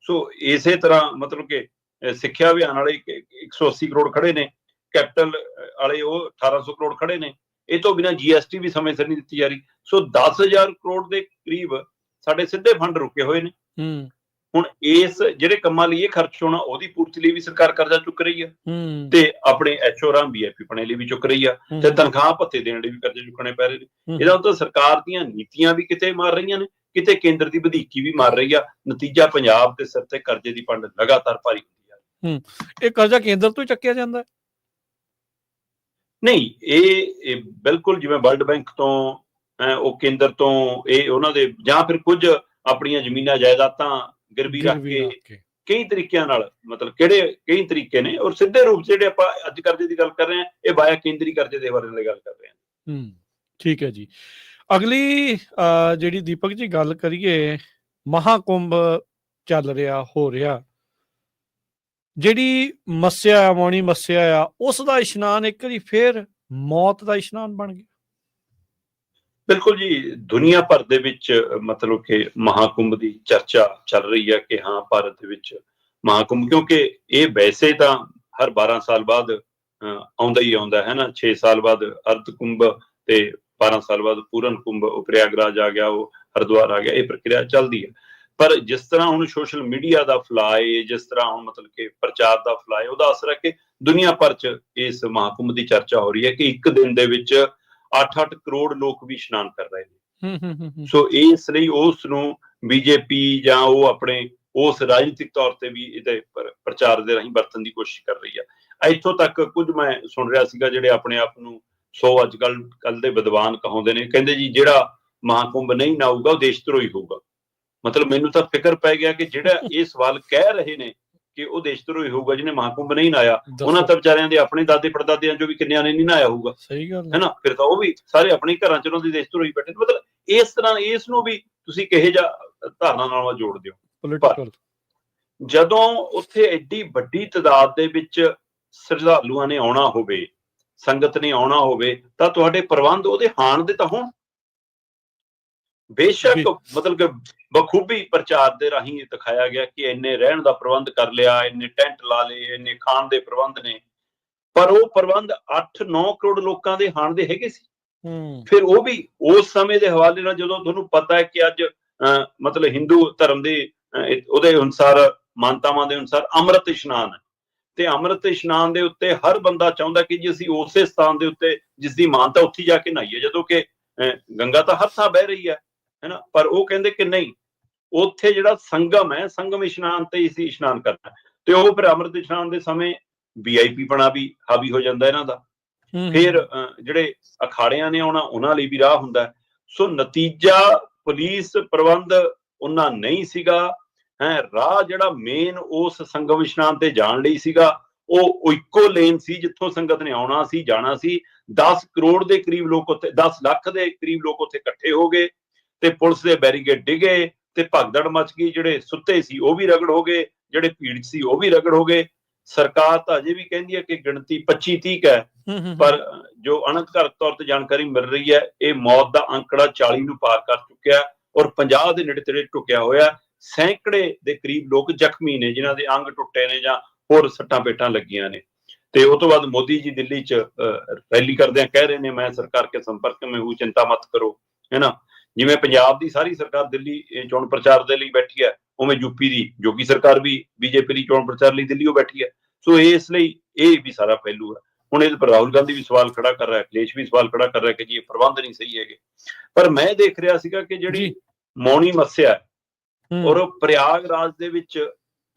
[SPEAKER 2] ਸੋ ਇਸੇ ਤਰ੍ਹਾਂ ਮਤਲਬ ਕਿ ਸਿੱਖਿਆ ਅਭਿਆਨ ਵਾਲੇ ਇੱਕ- ਇੱਕ 180 ਕਰੋੜ ਖੜੇ ਨੇ। ਕੈਪੀਟਲ ਵਾਲੇ ਉਹ 1800 ਕਰੋੜ ਖੜੇ ਨੇ। ਇਹ ਤੋਂ ਬਿਨਾ ਜੀਐਸਟੀ ਵੀ ਸਮੇਂ ਸਿਰ ਨਹੀਂ ਦਿੱਤੀ ਜਾ ਰਹੀ। ਸੋ 10000 ਕਰੋੜ ਦੇ ਕਰੀਬ ਸਾਡੇ ਸਿੱਧੇ ਫੰਡ ਰੁਕੇ ਹੋਏ ਨੇ।
[SPEAKER 1] ਹੂੰ।
[SPEAKER 2] ਹੁਣ ਇਸ ਜਿਹੜੇ ਕੰਮਾਂ ਲਈ ਇਹ ਖਰਚ ਹੋਣਾ ਉਹਦੀ ਪੂਰਤੀ ਲਈ ਵੀ ਸਰਕਾਰ ਕਰਜ਼ਾ ਚੁੱਕ ਰਹੀ ਆ। ਤੇ ਆਪਣੇ ਐਚਓ ਰਾਮ ਵੀਆਈਪੀ ਬਣੇ ਲਈ ਵੀ ਚੁੱਕ ਰਹੀ ਆ। ਤੇ ਤਨਖਾਹ ਭੱਤੇ ਦੇਣ ਲਈ ਵੀ ਕਰਜ਼ੇ ਚੁੱਕਣੇ ਪੈ ਰਹੇ ਨੇ। ਇਹਦਾ ਤਾਂ ਸਰਕਾਰ ਦੀਆਂ ਨੀਤੀਆਂ ਵੀ ਕਿਤੇ ਮਾਰ ਰਹੀਆਂ ਨੇ ਕਿਤੇ ਕੇਂਦਰ ਦੀ ਵਧੀਕੀ ਵੀ ਮਾਰ ਰਹੀ ਆ। ਨਤੀਜਾ ਪੰਜਾਬ ਦੇ ਸਿਰ ਤੇ ਕਰਜ਼ੇ ਦੀ ਪੰਡ ਲਗਾਤਾਰ ਭਾਰੀ ਹੁੰਦੀ ਆ
[SPEAKER 1] ਇਹ ਕਰਜ਼ਾ ਕੇਂਦਰ ਤੋਂ ਹੀ ਚੱਕਿਆ ਜਾਂਦਾ ਹੈ।
[SPEAKER 2] ਨਹੀਂ ਇਹ ਬਿਲਕੁਲ ਜਿਵੇਂ ਵਰਲਡ ਬੈਂਕ ਤੋਂ ਉਹ ਕੇਂਦਰ ਤੋਂ ਇਹ ਉਹਨਾਂ ਦੇ ਜਾਂ ਫਿਰ ਕੁਝ ਆਪਣੀਆਂ ਜ਼ਮੀਨਾਂ ਜਾਇਦਾਦਾਂ ਗਿਰਵੀ ਰੱਖ ਕੇ ਕਈ ਤਰੀਕਿਆਂ ਨਾਲ ਮਤਲਬ ਕਿਹੜੇ ਕਈ ਤਰੀਕੇ ਨੇ ਔਰ ਸਿੱਧੇ ਰੂਪ ਜਿਹੜੇ ਆਪਾਂ ਅੱਜ ਕਰਜ਼ੇ ਦੀ ਗੱਲ ਕਰ ਰਹੇ ਹਾਂ ਇਹ ਬਾਇਆ ਕੇਂਦਰੀ ਕਰਜ਼ੇ ਦੇ ਬਾਰੇ ਨਾਲ ਗੱਲ ਕਰ ਰਹੇ ਹਾਂ।
[SPEAKER 1] ਹੂੰ ਠੀਕ ਹੈ ਜੀ। ਅਗਲੀ ਜਿਹੜੀ ਦੀਪਕ ਜੀ ਗੱਲ ਕਰੀਏ ਮਹਾਕੁੰਭ ਚੱਲ ਰਿਹਾ ਹੋ ਰਿਹਾ। ਜਿਹੜੀ ਮੱਸਿਆ ਆ ਮੌਣੀ ਮੱਸਿਆ ਆ ਉਸ ਦਾ ਇਸ਼ਨਾਨ ਇੱਕ ਵਾਰੀ ਫੇਰ ਮੌਤ ਦਾ ਇਸ਼ਨਾਨ ਬਣ ਗਿਆ।
[SPEAKER 2] ਬਿਲਕੁਲ ਜੀ ਦੁਨੀਆ ਭਰ ਦੇ ਵਿੱਚ ਮਤਲਬ ਕਿ ਮਹਾਕੁੰਭ ਦੀ ਚਰਚਾ ਚੱਲ ਰਹੀ ਹੈ ਕਿ ਹਾਂ ਭਾਰਤ ਦੇ ਵਿੱਚ ਮਹਾਕੁੰਭ ਕਿਉਂਕਿ ਇਹ ਵੈਸੇ ਤਾਂ ਹਰ 12 ਸਾਲ ਬਾਅਦ ਅਹ, ਆਉਂਦਾ ਹੀ ਆਉਂਦਾ ਹੈ ਨਾ। 6 ਸਾਲ ਬਾਅਦ ਅਰਧ ਕੁੰਭ ਤੇ 12 ਸਾਲ ਬਾਅਦ ਪੂਰਨ ਕੁੰਭ ਉਹ ਪ੍ਰਯਾਗਰਾਜ ਆ ਗਿਆ ਉਹ ਹਰਿਦੁਆਰ ਆ ਗਿਆ ਇਹ ਪ੍ਰਕਿਰਿਆ ਚੱਲਦੀ ਹੈ ਪਰ ਜਿਸ ਤਰ੍ਹਾਂ ਹੁਣ ਸੋਸ਼ਲ ਮੀਡੀਆ ਦਾ ਫਲਾਏ ਜਿਸ ਤਰ੍ਹਾਂ ਹੁਣ ਮਤਲਬ ਕਿ ਪ੍ਰਚਾਰ ਦਾ ਫਲਾਏ ਉਹਦਾ ਅਸਰ ਹੈ ਕਿ ਦੁਨੀਆ ਭਰ 'ਚ ਇਸ ਮਹਾਕੁੰਭ ਦੀ ਚਰਚਾ ਹੋ ਰਹੀ ਹੈ ਕਿ ਇੱਕ ਦਿਨ ਦੇ ਵਿੱਚ 8-8 ਕਰੋੜ ਲੋਕ ਵੀ ਇਸ਼ਨਾਨ ਕਰ ਰਹੇ ਨੇ। ਸੋ ਇਸ ਲਈ ਉਸ ਨੂੰ ਬੀਜੇਪੀ ਜਾਂ ਉਹ ਆਪਣੇ ਉਸ ਰਾਜਨੀਤਿਕ ਤੌਰ ਤੇ ਵੀ ਇਹਦੇ ਪਰ- ਪ੍ਰਚਾਰ ਦੇ ਰਾਹੀਂ ਵਰਤਣ ਦੀ ਕੋਸ਼ਿਸ਼ ਕਰ ਰਹੀ ਹੈ ਇੱਥੋਂ ਤੱਕ ਕੁਝ ਮੈਂ ਸੁਣ ਰਿਹਾ ਸੀਗਾ ਜਿਹੜੇ ਆਪਣੇ ਆਪ ਨੂੰ ਸੋ ਅੱਜ ਕੱਲ ਕੱਲ ਦੇ ਵਿਦਵਾਨ ਕਹਾਉਂਦੇ ਨੇ ਕਹਿੰਦੇ ਜੀ ਜਿਹੜਾ ਮਹਾਕੁੰਭ ਨਹੀਂ ਨਾਊਗਾ ਉਹ ਦੇਸ਼ ਧਰੋਹੀ ਹੋਊਗਾ। ਮਤਲਬ ਮੈਨੂੰ ਤਾਂ ਫਿਕਰ ਪੈ ਗਿਆ ਕਿ ਜਿਹੜਾ ਇਹ ਸਵਾਲ ਕਹਿ ਰਹੇ ਨੇ ਕਿ ਉਹ ਦੇਸ਼ ਧਰੋਹੀ ਹੋਊਗਾ ਜਿਹਨੇ ਮਹਾਕੁੰਭ ਨਹੀਂ ਨਾਇਆ ਉਹਨਾਂ ਤਾਂ ਵਿਚਾਰਿਆਂ ਦੇ ਆਪਣੇ ਦਾਦੇ ਪੜਦਾਦਿਆਂ ਚੋਂ ਵੀ ਕਿੰਨਿਆਂ ਨੇ ਨਹੀਂ ਨਾਇਆ ਹੋਊਗਾ।
[SPEAKER 1] ਸਹੀ ਗੱਲ ਹੈ।
[SPEAKER 2] ਹੈਨਾ? ਫਿਰ ਤਾਂ ਉਹ ਵੀ ਸਾਰੇ ਆਪਣੇ ਘਰਾਂ ਚ ਉਹਨਾਂ ਦੀ ਦੇਸ਼ ਧਰੋਹੀ ਬੈਠੇ। ਮਤਲਬ ਇਸ ਤਰ੍ਹਾਂ ਇਸ ਨੂੰ ਵੀ ਤੁਸੀਂ ਕਿਹੇ ਜਾ ਧਾਰਨਾ ਨਾਲ ਜੋੜ ਦਿਓ
[SPEAKER 1] ਪੋਲੀਟੀਕਲ
[SPEAKER 2] ਜਦੋਂ ਉੱਥੇ ਐਡੀ ਵੱਡੀ ਤਾਦਾਦ ਦੇ ਵਿੱਚ ਸ਼ਰਧਾਲੂਆਂ ਨੇ ਆਉਣਾ ਹੋਵੇ ਸੰਗਤ ਨੇ ਆਉਣਾ ਹੋਵੇ ਤਾਂ ਤੁਹਾਡੇ ਪ੍ਰਬੰਧ ਉਹਦੇ ਹਾਣ ਦੇ ਤਾਂ ਹੋਣ। ਬੇਸ਼ੱਕ। ਮਤਲਬ ਕਿ ਬਖੂਬੀ ਪ੍ਰਚਾਰ ਦੇ ਰਾਹੀਂ ਇਹ ਦਿਖਾਇਆ ਗਿਆ ਕਿ ਇੰਨੇ ਰਹਿਣ ਦਾ ਪ੍ਰਬੰਧ ਕਰ ਲਿਆ ਇੰਨੇ ਟੈਂਟ ਲਾ ਲਏ ਇੰਨੇ ਖਾਣ ਦੇ ਪ੍ਰਬੰਧ ਨੇ। ਪਰ ਉਹ ਪ੍ਰਬੰਧ 8-9 ਕਰੋੜ ਲੋਕਾਂ ਦੇ ਹਾਣ ਦੇ ਹੈਗੇ ਸੀ। ਫਿਰ ਉਹ ਵੀ ਉਸ ਸਮੇਂ ਦੇ ਹਵਾਲੇ ਨਾਲ ਜਦੋਂ ਤੁਹਾਨੂੰ ਪਤਾ ਹੈ ਕਿ ਅੱਜ ਮਤਲਬ ਹਿੰਦੂ ਧਰਮ ਦੇ ਉਹਦੇ ਅਨੁਸਾਰ ਮਾਨਤਾਵਾਂ ਦੇ ਅਨੁਸਾਰ ਅੰਮ੍ਰਿਤ ਇਸ਼ਨਾਨ ਤੇ ਅੰਮ੍ਰਿਤ ਇਸ਼ਨਾਨ ਦੇ ਉੱਤੇ ਹਰ ਬੰਦਾ ਚਾਹੁੰਦਾ ਕਿ ਜੀ ਅਸੀਂ ਉਸੇ ਸਥਾਨ ਦੇ ਉੱਤੇ ਜਿਸ ਦੀ ਮਾਨਤਾ ਉੱਥੇ ਜਾ ਕੇ ਨਹਾਈਏ ਜਦੋਂ ਕਿ ਗੰਗਾ ਤਾਂ ਹਰ ਥਾਂ ਬਹਿ ਰਹੀ ਹੈ। ਹੈਨਾ? ਪਰ ਉਹ ਕਹਿੰਦੇ ਕਿ ਨਹੀਂ ਉੱਥੇ ਜਿਹੜਾ ਸੰਗਮ ਹੈ ਸੰਗਮ ਇਸ਼ਨਾਨ ਤੇ ਅਸੀਂ ਇਸ਼ਨਾਨ ਕਰਨਾ ਹੈ। ਤੇ ਉਹ ਫਿਰ ਅੰਮ੍ਰਿਤ ਇਸ਼ਨਾਨ ਦੇ ਸਮੇਂ ਵੀਆਈਪੀ ਬਣਾ ਵੀ ਹਾਵੀ ਹੋ ਜਾਂਦਾ ਇਹਨਾਂ ਦਾ।
[SPEAKER 1] ਹੂੰ,
[SPEAKER 2] ਫਿਰ ਜਿਹੜੇ ਅਖਾੜਿਆਂ ਨੇ ਆਉਣਾ ਉਹਨਾਂ ਲਈ ਵੀ ਰਾਹ ਹੁੰਦਾ ਹੈ। ਸੋ ਨਤੀਜਾ ਪੁਲਿਸ ਪ੍ਰਬੰਧ ਉਹਨਾਂ ਨਹੀਂ ਸੀਗਾ। ਹੈ ਰਾਹ ਜਿਹੜਾ ਮੇਨ ਉਸ ਸੰਗਮ ਇਸ਼ਨਾਨ ਤੇ ਜਾਣ ਲਈ ਸੀਗਾ ਉਹ ਉਹ ਇੱਕੋ ਲੇਨ ਸੀ ਜਿੱਥੋਂ ਸੰਗਤ ਨੇ ਆਉਣਾ ਸੀ ਜਾਣਾ ਸੀ। 10 ਕਰੋੜ ਦੇ ਕਰੀਬ ਲੋਕ ਉੱਥੇ 10 ਲੱਖ ਦੇ ਕਰੀਬ ਲੋਕ ਉੱਥੇ ਇਕੱਠੇ ਹੋ ਗਏ। ਤੇ ਪੁਲਿਸ ਦੇ ਬੈਰੀਕੇਡ ਡਿਗੇ ਤੇ ਭਗਦੜ ਮਚ ਗਈ ਜਿਹੜੇ ਸੁੱਤੇ ਸੀ ਉਹ ਵੀ ਰਗੜ ਹੋ ਗਏ ਜਿਹੜੇ ਭੀੜ ਸੀ ਉਹ ਵੀ ਰਗੜ ਹੋ ਗਏ। ਸਰਕਾਰ ਤਾਂ ਅਜੇ ਵੀ ਕਹਿੰਦੀ ਹੈ ਕਿ ਗਿਣਤੀ 25 30 ਹੈ ਪਰ ਜੋ ਅਣਅਧਿਕਾਰਤ ਤੌਰ ਤੇ ਜਾਣਕਾਰੀ ਮਿਲ ਰਹੀ ਹੈ ਇਹ ਮੌਤ ਦਾ ਅੰਕੜਾ 40 ਨੂੰ ਪਾਰ ਕਰ ਚੁੱਕਿਆ ਔਰ 50 ਦੇ ਨੇੜੇ ਤੇੜੇ ਟੁੱਕਿਆ ਹੋਇਆ। ਸੈਂਕੜੇ ਦੇ ਕਰੀਬ ਲੋਕ ਜ਼ਖਮੀ ਨੇ ਜਿਨ੍ਹਾਂ ਦੇ ਅੰਗ ਟੁੱਟੇ ਨੇ ਜਾਂ ਹੋਰ ਸੱਟਾਂ ਪੇਟਾਂ ਲੱਗੀਆਂ ਨੇ। ਤੇ ਉਸ ਤੋਂ ਬਾਅਦ ਮੋਦੀ ਜੀ ਦਿੱਲੀ 'ਚ ਰੈਲੀ ਕਰਦਿਆਂ ਕਹਿ ਰਹੇ ਨੇ ਮੈਂ ਸਰਕਾਰ ਕੇ ਸੰਪਰਕ ਮੈਂ ਹੂੰ ਚਿੰਤਾ ਮਤ ਕਰੋ। ਹੈਨਾ ਜਿਵੇਂ ਪੰਜਾਬ ਦੀ ਸਾਰੀ ਸਰਕਾਰ ਦਿੱਲੀ ਇਹ ਚੋਣ ਪ੍ਰਚਾਰ ਦੇ ਲਈ ਬੈਠੀ ਹੈ ਉਵੇਂ ਯੂਪੀ ਦੀ ਜੋਗੀ ਸਰਕਾਰ ਵੀ ਬੀਜੇਪੀ ਦੀ ਚੋਣ ਪ੍ਰਚਾਰ ਲਈ ਦਿੱਲੀੋਂ ਬੈਠੀ ਹੈ। ਸੋ ਇਸ ਲਈ ਇਹ ਵੀ ਸਾਰਾ ਪਹਿਲੂ ਹੈ। ਹੁਣ ਪਰ ਰਾਹੁਲ ਗਾਂਧੀ ਵੀ ਸਵਾਲ ਖੜਾ ਕਰ ਰਿਹਾ ਹੈ ਕਲੇਸ਼ ਵੀ ਸਵਾਲ ਖੜਾ ਕਰ ਰਿਹਾ ਕਿ ਜੀ ਇਹ ਪ੍ਰਬੰਧ ਨਹੀਂ ਸਹੀ ਹੈਗੇ। ਪਰ ਮੈਂ ਦੇਖ ਰਿਹਾ ਸੀਗਾ ਕਿ ਜਿਹੜੀ। ਮੌਣੀ ਮੱਸਿਆ ਔਰ ਪ੍ਰਯਾਗਰਾਜ ਦੇ ਵਿੱਚ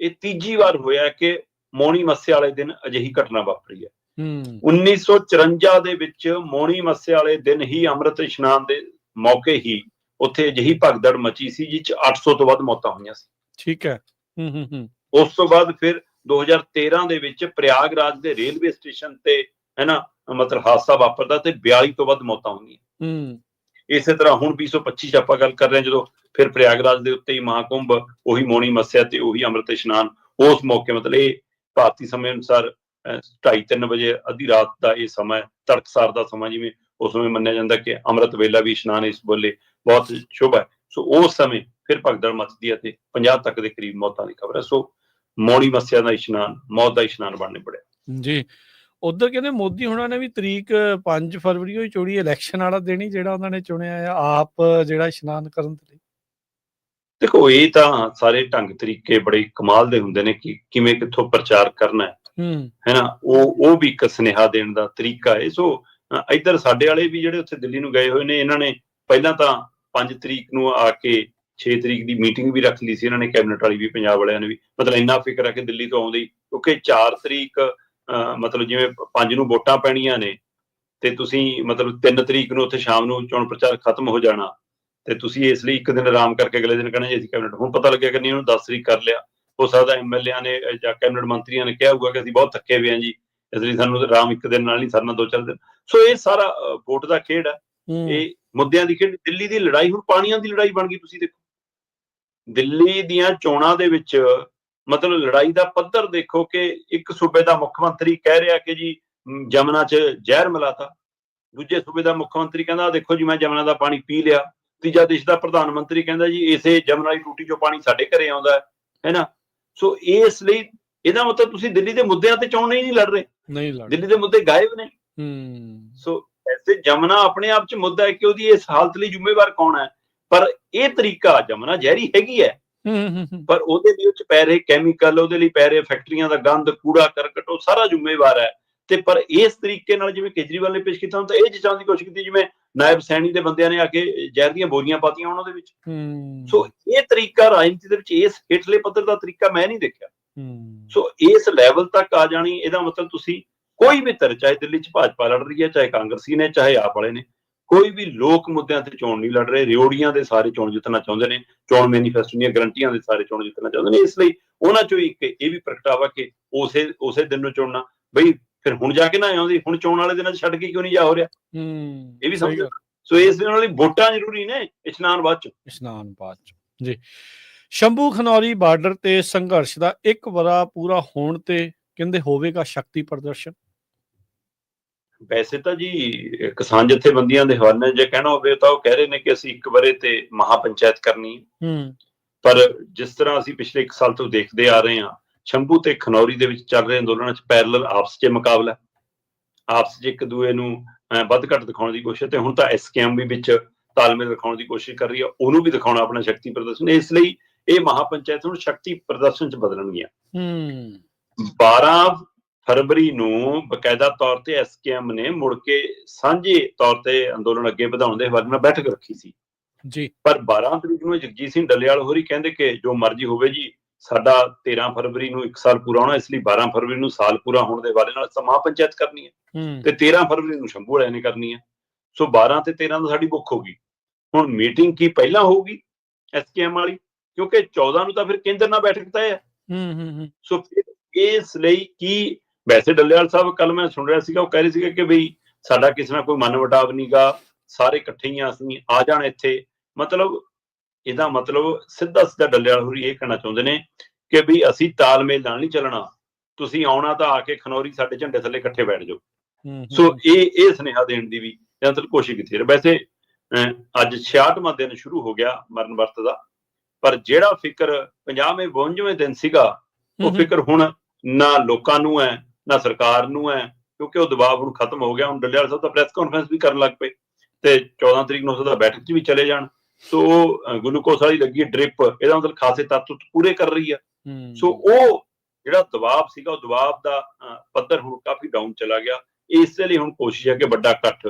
[SPEAKER 2] ਇਹ ਤੀਜੀ ਵਾਰ ਹੋਇਆ ਕਿ ਮੌਣੀ ਮੱਸਿਆ ਵਾਲੇ ਦਿਨ ਅਜਿਹੀ ਘਟਨਾ ਵਾਪਰੀ ਹੈ।
[SPEAKER 1] ਹੂੰ।
[SPEAKER 2] 1954 ਦੇ ਵਿੱਚ ਮੌਣੀ ਮੱਸਿਆ ਵਾਲੇ ਦਿਨ ਹੀ ਅੰਮ੍ਰਿਤ ਇਸ਼ਨਾਨ ਦੇ ਮੌਕੇ ਹੀ ਉੱਥੇ ਅਜਿਹੀ ਭਗਦੜ ਮਚੀ ਸੀ ਜਿਸ ਚ 800 ਤੋਂ ਵੱਧ ਮੌਤਾਂ ਹੋਈਆਂ ਸੀ।
[SPEAKER 1] ਠੀਕ ਹੈ। ਹੂੰ ਹੂੰ ਹੂੰ।
[SPEAKER 2] ਉਸ ਤੋਂ ਬਾਅਦ ਫਿਰ 2013 ਦੇ ਵਿੱਚ ਪ੍ਰਯਾਗਰਾਜ ਦੇ ਰੇਲਵੇ ਸਟੇਸ਼ਨ ਤੇ ਹੈ ਨਾ ਮਤਲਬ ਹਾਦਸਾ ਵਾਪਰਦਾ ਤੇ 42 ਤੋਂ ਵੱਧ ਮੌਤਾਂ ਹੋਈਆਂ।
[SPEAKER 1] ਹੂੰ।
[SPEAKER 2] ਇਸੇ ਤਰ੍ਹਾਂ ਹੁਣ 2025 ਚ ਆਪਾਂ ਗੱਲ ਕਰ ਰਹੇ ਹਾਂ ਜਦੋਂ ਫਿਰ ਪ੍ਰਯਾਗਰਾਜ ਦੇ ਉੱਤੇ ਹੀ ਮਹਾਕੁੰਭ ਉਹੀ ਮੋਣੀ ਮੱਸਿਆ ਤੇ ਉਹੀ ਅੰਮ੍ਰਿਤ ਇਸ਼ਨਾਨ ਉਸ ਮੌਕੇ ਮਤਲਬ ਇਹ ਭਾਰਤੀ ਸਮੇਂ ਅਨੁਸਾਰ 2:30 ਵਜੇ ਅੱਧੀ ਰਾਤ ਦਾ ਇਹ ਸਮਾਂ ਤੜਕਸਾਰ ਦਾ ਸਮਾਂ ਜਿਵੇਂ ਉਸ ਸਮੇਂ ਮੰਨਿਆ ਜਾਂਦਾ ਕਿ ਅੰਮ੍ਰਿਤ ਵੇਲਾ ਵੀ ਇਸ਼ਨਾਨ ਇਸ ਬੋਲੇ ਬਹੁਤ ਸ਼ੁਭ ਹੈ। ਸੋ ਉਸ ਸਮੇਂ ਫਿਰ ਭਗਦੜ ਮਚਦੀ ਹੈ ਤੇ 50 ਤੱਕ ਦੇ ਕਰੀਬ ਮੌਤਾਂ ਦੀ ਖਬਰ ਹੈ। ਸੋ ਮੋਣੀ ਮੱਸਿਆ ਦਾ ਇਸ਼ਨਾਨ ਮੌਤ ਦਾ ਇਸ਼ਨਾਨ ਬਣਨੇ ਪੜਿਆ।
[SPEAKER 1] ਜੀ। ਉਧਰ ਕਹਿੰਦੇ ਮੋਦੀ ਹੁਣਾਂ ਨੇ ਵੀ ਤਰੀਕ 5 ਫਰਵਰੀ ਨੂੰ ਹੀ ਚੋੜੀ ਇਲੈਕਸ਼ਨ ਵਾਲਾ ਦਿਨ ਹੀ ਜਿਹੜਾ ਉਹਨਾਂ ਨੇ ਚੁਣਿਆ ਆ ਆਪ ਜਿਹੜਾ ਇਸ਼ਨਾਨ ਕਰਨ ਦੇ ਲਈ।
[SPEAKER 2] ਦੇਖੋ ਇਹ ਤਾਂ ਸਾਰੇ ਢੰਗ ਤਰੀਕੇ ਬੜੇ ਕਮਾਲ ਦੇ ਹੁੰਦੇ ਨੇ ਕਿ ਕਿਵੇਂ ਕਿੱਥੋਂ ਪ੍ਰਚਾਰ ਕਰਨਾ ਹੈ।
[SPEAKER 1] ਹੂੰ।
[SPEAKER 2] ਹੈ ਨਾ ਉਹ ਉਹ ਵੀ ਇੱਕ ਸੁਨੇਹਾ ਦੇਣ ਦਾ ਤਰੀਕਾ ਹੈ। ਸੋ ਇੱਧਰ ਸਾਡੇ ਵਾਲੇ ਵੀ ਜਿਹੜੇ ਉੱਥੇ ਦਿੱਲੀ ਨੂੰ ਗਏ ਹੋਏ ਨੇ, ਇਹਨਾਂ ਨੇ ਪਹਿਲਾਂ ਤਾਂ 5 ਤਰੀਕ ਨੂੰ ਆ ਕੇ 6 ਤਰੀਕ ਦੀ ਮੀਟਿੰਗ ਵੀ ਰੱਖ ਲਈ ਸੀ, ਇਹਨਾਂ ਨੇ ਕੈਬਨਿਟ ਵਾਲੀ ਵੀ, ਪੰਜਾਬ ਵਾਲਿਆਂ ਨੇ ਵੀ। ਮਤਲਬ ਇੰਨਾ ਫਿਕਰ ਹੈ ਕਿ ਦਿੱਲੀ ਤੋਂ ਆਉਂਦੇ ਕਿਉਂਕਿ 4 ਤਰੀਕ ਮਤਲਬ ਜਿਵੇਂ 5 ਨੂੰ ਵੋਟਾਂ ਪੈਣੀਆਂ ਨੇ, ਤੇ ਤੁਸੀਂ ਮਤਲਬ 3 ਤਰੀਕ ਨੂੰ ਉੱਥੇ ਸ਼ਾਮ ਨੂੰ ਚੋਣ ਪ੍ਰਚਾਰ ਖਤਮ ਹੋ ਜਾਣਾ, ਤੇ ਤੁਸੀਂ ਇਸ ਲਈ ਇੱਕ ਦਿਨ ਆਰਾਮ ਕਰਕੇ ਅਗਲੇ ਦਿਨ ਕਹਿਣਾ ਜੀ, ਅਸੀਂ ਕੈਬਨਿਟ, ਹੁਣ ਪਤਾ ਲੱਗਿਆ ਕਿ ਨਹੀਂ, ਉਹਨੂੰ 10 ਤਰੀਕ ਕਰ ਲਿਆ। ਹੋ ਸਕਦਾ ਐਮਐਲਏਆਂ ਨੇ ਜਾਂ ਕੈਬਨਿਟ ਮੰਤਰੀਆਂ ਨੇ ਕਿਹਾ ਹੋਊਗਾ ਕਿ ਅਸੀਂ ਬਹੁਤ ਥੱਕੇ ਹੋਏ ਹਾਂ ਜੀ, ਇਸ ਲਈ ਸਾਨੂੰ ਆਰਾਮ ਇੱਕ ਦਿਨ ਨਾਲ ਨਹੀਂ ਸਰਨਾ ਦੋ ਚਾਰ ਦਿਨ ਸੋ ਇਹ ਸਾਰਾ ਵੋਟ ਦਾ ਖੇਡ ਹੈ। ਇਹ ਮੁੱਦਿਆਂ ਦੀ ਖੇਡ ਦਿੱਲੀ ਦੀ ਲੜਾਈ ਹੁਣ ਪਾਣੀਆਂ ਦੀ ਲੜਾਈ ਬਣ ਗਈ ਤੁਸੀਂ ਦੇਖੋ। ਦਿੱਲੀ ਦੀਆਂ ਚੋਣਾਂ ਦੇ ਵਿੱਚ ਮਤਲਬ ਲੜਾਈ ਦਾ ਪੱਧਰ ਦੇਖੋ ਕਿ ਇੱਕ ਸੂਬੇ ਦਾ ਮੁੱਖ ਮੰਤਰੀ ਕਹਿ ਰਿਹਾ ਕਿ ਜੀ ਜਮਨਾ 'ਚ ਜ਼ਹਿਰ ਮਿਲਾਤਾ। ਦੂਜੇ ਸੂਬੇ ਦਾ ਮੁੱਖ ਮੰਤਰੀ ਕਹਿੰਦਾ "ਆਹ ਦੇਖੋ ਜੀ ਮੈਂ ਜਮਨਾ ਦਾ ਪਾਣੀ ਪੀ ਲਿਆ। ਤੀਜਾ ਦੇਸ਼ ਦਾ ਪ੍ਰਧਾਨ ਮੰਤਰੀ ਕਹਿੰਦਾ ਜੀ ਇਸੇ ਜਮਨਾ ਦੀ ਟੂਟੀ 'ਚੋਂ ਪਾਣੀ ਸਾਡੇ ਘਰੇ ਆਉਂਦਾ ਹੈ। ਹੈ ਨਾ? ਸੋ ਇਸ ਲਈ ਇਹਦਾ ਮਤਲਬ ਤੁਸੀਂ ਦਿੱਲੀ ਦੇ ਮੁੱਦਿਆਂ ਤੇ ਚੋਣ ਨਹੀਂ ਲੜ ਰਹੇ।
[SPEAKER 1] ਨਹੀਂ ਲੜ
[SPEAKER 2] ਦਿੱਲੀ ਦੇ ਮੁੱਦੇ ਗਾਇਬ ਨੇ।
[SPEAKER 1] ਹੂੰ।
[SPEAKER 2] ਸੋ ਐਸੇ ਜਮਨਾ ਆਪਣੇ ਆਪ ਚ ਮੁੱਦਾ ਹੈ ਕਿ ਉਹਦੀ ਇਸ ਹਾਲਤ ਲਈ ਜ਼ਿੰਮੇਵਾਰ ਕੌਣ ਹੈ? ਪਰ ਇਹ ਤਰੀਕਾ ਜਮਨਾ ਜ਼ਹਿਰੀ ਹੈਗੀ ਹੈ। ਪਰ ਉਹਦੇ ਲਈ ਉਹ ਚ ਪੈ ਰਹੇ ਕੈਮੀਕਲ ਉਹਦੇ ਲਈ ਪੈ ਰਹੇ ਫੈਕਟਰੀਆਂ ਦਾ ਗੰਦ ਕੂੜਾ ਕਰਕਟ ਉਹ ਸਾਰਾ ਜ਼ਿੰਮੇਵਾਰ ਹੈ। ਤੇ ਪਰ ਇਸ ਤਰੀਕੇ ਨਾਲ ਜਿਵੇਂ ਕੇਜਰੀਵਾਲ ਨੇ ਪੇਸ਼ ਕੀਤਾ ਤਾਂ ਇਹ ਜਿਚਾਉਣ ਦੀ ਕੋਸ਼ਿਸ਼ ਕੀਤੀ ਜਿਵੇਂ ਨਾਇਬ ਸੈਣੀ ਦੇ ਬੰਦਿਆਂ ਨੇ ਆ ਕੇ ਜ਼ਹਿਰ ਦੀਆਂ ਬੋਰੀਆਂ ਪਾਤੀਆਂ ਉਹਨਾਂ ਦੇ ਵਿੱਚ।
[SPEAKER 1] ਹੂੰ।
[SPEAKER 2] ਸੋ ਇਹ ਤਰੀਕਾ ਰਾਜਨੀਤੀ ਦੇ ਵਿੱਚ ਇਸ ਹੇਠਲੇ ਪੱਧਰ ਦਾ ਤਰੀਕਾ ਮੈਂ ਨਹੀਂ ਦੇਖਿਆ।
[SPEAKER 1] ਹੂੰ।
[SPEAKER 2] ਸੋ ਇਸ ਲੈਵਲ ਤੱਕ ਆ ਜਾਣੀ ਇਹਦਾ ਮਤਲਬ ਤੁਸੀਂ ਕੋਈ ਵੀ ਧਿਰ ਚਾਹੇ ਦਿੱਲੀ 'ਚ ਭਾਜਪਾ ਲੜ ਰਹੀ ਹੈ ਚਾਹੇ ਕਾਂਗਰਸੀ ਨੇ ਚਾਹੇ ਆਪ ਵਾਲੇ ਨੇ ਕੋਈ ਵੀ ਲੋਕ ਮੁੱਦਿਆਂ ਤੇ ਚੋਣ ਨਹੀਂ ਲੜ ਰਹੇ ਰਿਓੜੀਆਂ ਦੇ ਸਾਰੇ ਚੋਣ ਜਿੱਤਣਾ ਚਾਹੁੰਦੇ ਨੇ ਚੋਣ ਮੈਨੀਫੈਸਟੋ ਦੀਆਂ ਗਰੰਟੀਆਂ ਦੇ ਸਾਰੇ ਚੋਣ ਜਿੱਤਣਾ ਚਾਹੁੰਦੇ ਨੇ ਇਸ ਲਈ ਉਹਨਾਂ ਚੋਂ ਇੱਕ ਇਹ ਵੀ ਪ੍ਰਗਟਾਵਾ ਕਿ ਉਸੇ ਉਸੇ ਦਿਨ ਨੂੰ ਚੁਣਨਾ ਬਈ ਫਿਰ ਹੁਣ ਜਾ ਕੇ ਨਾ ਆਉਂਦੀ ਹੁਣ ਚੋਣ ਵਾਲੇ ਦਿਨਾਂ 'ਚ ਛੱਡ ਕੇ ਕਿਉਂ ਨਹੀਂ ਜਾ ਹੋ ਰਿਹਾ?
[SPEAKER 1] ਹੂੰ
[SPEAKER 2] ਇਹ ਵੀ ਸਮਝੋ। ਸੋ ਇਸ ਦਿਨ ਵਾਲੀ ਵੋਟਾਂ ਜ਼ਰੂਰੀ ਨੇ ਇਸ਼ਨਾਨ ਬਾਅਦ ਚ।
[SPEAKER 1] ਇਸ਼ਨਾਨ ਬਾਅਦ ਚ ਜੀ। ਸ਼ੰਭੂ ਖਨੌਰੀ ਬਾਰਡਰ ਤੇ ਸੰਘਰਸ਼ ਦਾ ਇੱਕ ਵਰਾ ਪੂਰਾ ਹੋਣ ਤੇ ਕਹਿੰਦੇ ਹੋਵੇਗਾ ਸ਼ਕਤੀ ਪ੍ਰਦਰਸ਼ਨ।
[SPEAKER 2] ਵੈਸੇ ਤਾਂ ਜੀ ਕਿਸਾਨ ਜਥੇਬੰਦੀਆਂ ਦੇ ਹਵਾਲੇ ਜੇ ਕਹਿਣਾ ਹੋਵੇ ਤਾਂ ਉਹ ਕਹਿ ਰਹੇ ਨੇ ਕਿ ਅਸੀਂ ਇੱਕ ਵਾਰੇ ਤੇ ਮਹਾ ਪੰਚਾਇਤ ਕਰਨੀ ਹੈ। ਪਰ ਜਿਸ ਤਰ੍ਹਾਂ ਅਸੀਂ ਪਿਛਲੇ 1 ਸਾਲ ਤੋਂ ਦੇਖਦੇ ਆ ਰਹੇ ਹਾਂ ਸ਼ੰਭੂ ਤੇ ਖਨੌਰੀ ਦੇ ਵਿੱਚ ਚੱਲ ਰਹੇ ਅੰਦੋਲਨਾਂ 'ਚ ਪੈਰਲਲ ਆਪਸ 'ਚ ਮੁਕਾਬਲਾ। ਆਪਸ 'ਚ ਇੱਕ ਦੂਏ ਨੂੰ ਵੱਧ ਘੱਟ ਦਿਖਾਉਣ ਦੀ ਕੋਸ਼ਿਸ਼ ਤੇ ਹੁਣ ਤਾਂ ਐਸਕੇਐਮ ਵੀ ਵਿੱਚ ਤਾਲਮੇਲ ਦਿਖਾਉਣ ਦੀ ਕੋਸ਼ਿਸ਼ ਕਰ ਰਹੀ ਹੈ। ਉਹਨੂੰ ਵੀ ਦਿਖਾਉਣਾ ਆਪਣਾ ਸ਼ਕਤੀ ਪ੍ਰਦਰਸ਼ਨ। ਇਸ ਲਈ ਇਹ ਮਹਾਪੰਚਾਇਤ ਹੁਣ ਸ਼ਕਤੀ ਪ੍ਰਦਰਸ਼ਨ 'ਚ ਬਦਲਣਗੀਆਂ।
[SPEAKER 1] ਹੂੰ।
[SPEAKER 2] 12 ਫਰਵਰੀ ਨੂੰ ਬਕਾਇਦਾ ਤੌਰ ਤੇ ਐਸਕੇਐਮ ਨੇ ਮੁੜ ਕੇ ਸਾਂਝੇ ਤੌਰ ਤੇ ਅੰਦੋਲਨ ਅੱਗੇ ਵਧਾਉਣ ਦੇ ਹਵਾਲੇ ਨਾਲ ਬੈਠਕ ਰੱਖੀ ਸੀ।
[SPEAKER 1] ਜੀ।
[SPEAKER 2] ਪਰ 12 ਤਰੀਕ ਨੂੰ ਜਗਜੀਤ ਸਿੰਘ ਡੱਲੇਵਾਲ ਹੋਰੀ ਕਹਿੰਦੇ ਕਿ ਜੋ ਮਰਜ਼ੀ ਹੋਵੇ ਜੀ ਸਾਡਾ 13 ਫਰਵਰੀ ਨੂੰ 1 ਸਾਲ ਪੂਰਾ ਹੋਣਾ ਇਸ ਲਈ 12 ਫਰਵਰੀ ਨੂੰ ਸਾਲ ਪੂਰਾ ਹੋਣ ਦੇ ਬਾਰੇ ਨਾਲ ਸਮਾਂ ਪੰਚਾਇਤ ਕਰਨੀ ਹੈ
[SPEAKER 1] ਹੂੰ।
[SPEAKER 2] ਤੇ 13 ਫਰਵਰੀ ਨੂੰ ਸ਼ੰਭੂ ਵਾਲਿਆਂ ਨੇ ਕਰਨੀ ਹੈ। ਸੋ 12 ਤੇ 13 ਦਾ ਸਾਡੀ ਬੁੱਕ ਹੋਗੀ ਹੁਣ ਮੀਟਿੰਗ ਕੀ ਪਹਿਲਾਂ ਹੋਊਗੀ ਐਸਕੇਐਮ ਵਾਲੀ? ਕਿਉਂਕਿ 14 ਨੂੰ ਤਾਂ ਫਿਰ ਕੇਂਦਰ ਨਾਲ ਬੈਠਕ ਤੈਅ ਹੈ।
[SPEAKER 1] ਹੂੰ ਹੂੰ ਹੂੰ।
[SPEAKER 2] ਸੋ ਇਸ ਲਈ ਕੀ ਵੈਸੇ ਡੱਲੇਵਾਲ ਸਾਹਿਬ ਕੱਲ ਮੈਂ ਸੁਣ ਰਿਹਾ ਸੀਗਾ ਉਹ ਕਹਿ ਰਹੇ ਸੀਗੇ ਕਿ ਬਈ ਸਾਡਾ ਕਿਸੇ ਨਾਲ ਕੋਈ ਮਨਮਟਾਵ ਨਹੀਂਗਾ ਸਾਰੇ ਇਕੱਠੇ ਹੀ ਆ ਅਸੀਂ ਆ ਜਾਣ ਇੱਥੇ। ਮਤਲਬ ਇਹਦਾ ਮਤਲਬ ਸਿੱਧਾ ਸਿੱਧਾ ਡੱਲੇਵਾਲ ਹੋਰੀ ਇਹ ਕਹਿਣਾ ਚਾਹੁੰਦੇ ਨੇ ਕਿ ਵੀ ਅਸੀਂ ਤਾਲਮੇਲ ਨਾਲ ਨਹੀਂ ਚੱਲਣਾ। ਤੁਸੀਂ ਆਉਣਾ ਤਾਂ ਆ ਕੇ ਖਨੌਰੀ ਸਾਡੇ ਝੰਡੇ ਥੱਲੇ ਇਕੱਠੇ ਬੈਠ ਜਾਓ। ਸੋ ਇਹ ਇਹ ਸੁਨੇਹਾ ਦੇਣ ਦੀ ਵੀ ਜਨਤਕ ਕੋਸ਼ਿਸ਼ ਕੀਤੀ ਹੈ ਵੈਸੇ ਅੱਜ 66ਵਾਂ ਦਿਨ ਸ਼ੁਰੂ ਹੋ ਗਿਆ ਮਰਨ ਵਰਤ ਦਾ ਪਰ ਜਿਹੜਾ ਫਿਕਰ 50ਵੇਂ 52ਵੇਂ ਦਿਨ ਸੀਗਾ ਉਹ ਫਿਕਰ ਹੁਣ ਨਾ ਲੋਕਾਂ ਨੂੰ ਹੈ ਨਾ ਸਰਕਾਰ ਨੂੰ ਹੈ ਕਿਉਂਕਿ ਉਹ ਦਬਾਅ ਹੁਣ ਖਤਮ ਹੋ ਗਿਆ ਹੁਣ ਡੱਲੇਵਾਲ ਸਾਹਿਬ ਤਾਂ ਪ੍ਰੈਸ ਕਾਨਫਰੰਸ ਵੀ ਕਰਨ ਲੱਗ ਪਏ ਤੇ 14 ਤਰੀਕ ਨੂੰ ਉਹਦਾ ਬੈਠਕ 'ਚ ਵੀ ਚਲੇ ਜਾਣ। ਸੋ ਗਲੂਕੋਸ ਵਾਲੀ ਲੱਗੀ ਡ੍ਰਿਪ ਇਹਦਾ ਮਤਲਬ ਖਾਸੇ ਤੱਤ ਪੂਰੇ ਕਰ ਰਹੀ ਆ। ਸੋ ਉਹ ਜਿਹੜਾ ਦਬਾਅ ਸੀਗਾ ਉਹ ਦਬਾਅ ਦਾ ਪੱਧਰ ਹੁਣ ਕਾਫੀ ਡਾਊਨ ਚਲਾ ਗਿਆ। ਇਸੇ ਲਈ ਹੁਣ ਕੋਸ਼ਿਸ਼ ਹੈ ਕਿ ਵੱਡਾ ਇਕੱਠ।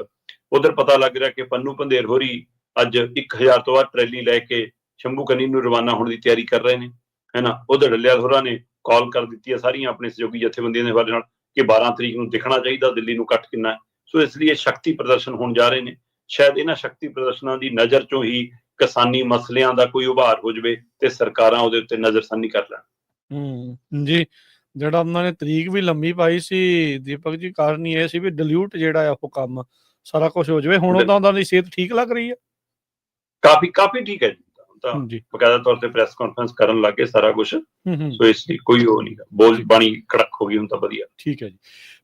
[SPEAKER 2] ਉਧਰ ਪਤਾ ਲੱਗ ਰਿਹਾ ਕਿ ਪੰਨੂ ਪੰਧੇਰ ਹੋਰੀ ਅੱਜ 1000 ਤੋਂ ਵੱਧ ਟਰੈਲੀ ਲੈ ਕੇ ਸ਼ੰਭੂ ਕਨੀ ਨੂੰ ਰਵਾਨਾ ਹੋਣ ਦੀ ਤਿਆਰੀ ਕਰ ਰਹੇ ਨੇ। ਹੈਨਾ ਉਧਰ ਡੱਲੇਵਾਲ ਹੋਰਾਂ ਨੇ ਕਾਲ ਕਰ ਦਿੱਤੀ ਹੈ ਸਾਰੀਆਂ ਆਪਣੇ ਸਹਿਯੋਗੀ ਜਥੇਬੰਦੀਆਂ ਦੇ ਹਵਾਲੇ ਨਾਲ ਕਿ 12 ਤਰੀਕ ਨੂੰ ਦਿਖਣਾ ਚਾਹੀਦਾ ਦਿੱਲੀ ਨੂੰ ਇਕੱਠ ਕਿੰਨਾ ਹੈ। ਸੋ ਇਸ ਲਈ ਇਹ ਸ਼ਕਤੀ ਪ੍ਰਦਰਸ਼ਨ ਹੋਣ ਜਾ ਰਹੇ ਨੇ। ਸ਼ਾਇਦ ਇਹਨਾਂ ਸ਼ਕਤੀ ਪ੍ਰਦਰਸ਼ਨਾਂ ਦੀ ਨਜ਼ਰ ਚੋਂ ਹੀ ਕਿਸਾਨੀ ਮਸਲਿਆਂ ਦਾ ਕੋਈ ਉਭਾਰ ਹੋ ਜਵੇ ਤੇ ਸਰਕਾਰਾਂ ਉਹਦੇ ਉੱਤੇ ਨਜ਼ਰਸਾਨੀ ਕਰ ਲੈਣ।
[SPEAKER 1] ਹੂੰ ਜੀ ਜਿਹੜਾ ਉਹਨਾਂ ਨੇ ਤਰੀਕ ਵੀ ਲੰਮੀ ਪਾਈ ਸੀ ਦੀਪਕ ਜੀ ਕਾਰਨ ਇਹ ਸੀ ਵੀ ਡਿਲੂਟ ਜਿਹੜਾ ਆ ਉਹ ਕੰਮ ਸਾਰਾ ਕੁਝ ਹੋ ਜਾਵੇ। ਹੁਣ ਉਹਦਾ ਉਹਨਾਂ ਦੀ ਸਿਹਤ ਠੀਕ ਲੱਗ ਰਹੀ ਹੈ
[SPEAKER 2] ਕਾਫੀ ਕਾਫੀ ਠੀਕ ਹੈ ਜੀ। ਤਾਂ ਬਕਾਇਦਾ ਤੌਰ ਤੇ ਪ੍ਰੈਸ ਕਾਨਫਰੰਸ ਕਰਨ ਲੱਗੇ ਸਾਰਾ ਕੁਝ ਸੋ ਇਸ ਲਈ ਕੋਈ ਉਹ ਨਹੀਂ ਬੋਲ ਬਾਣੀ ਕੜਕ ਹੋ ਗਈ ਹੁਣ ਤਾਂ ਵਧੀਆ।
[SPEAKER 1] ਠੀਕ ਹੈ ਜੀ।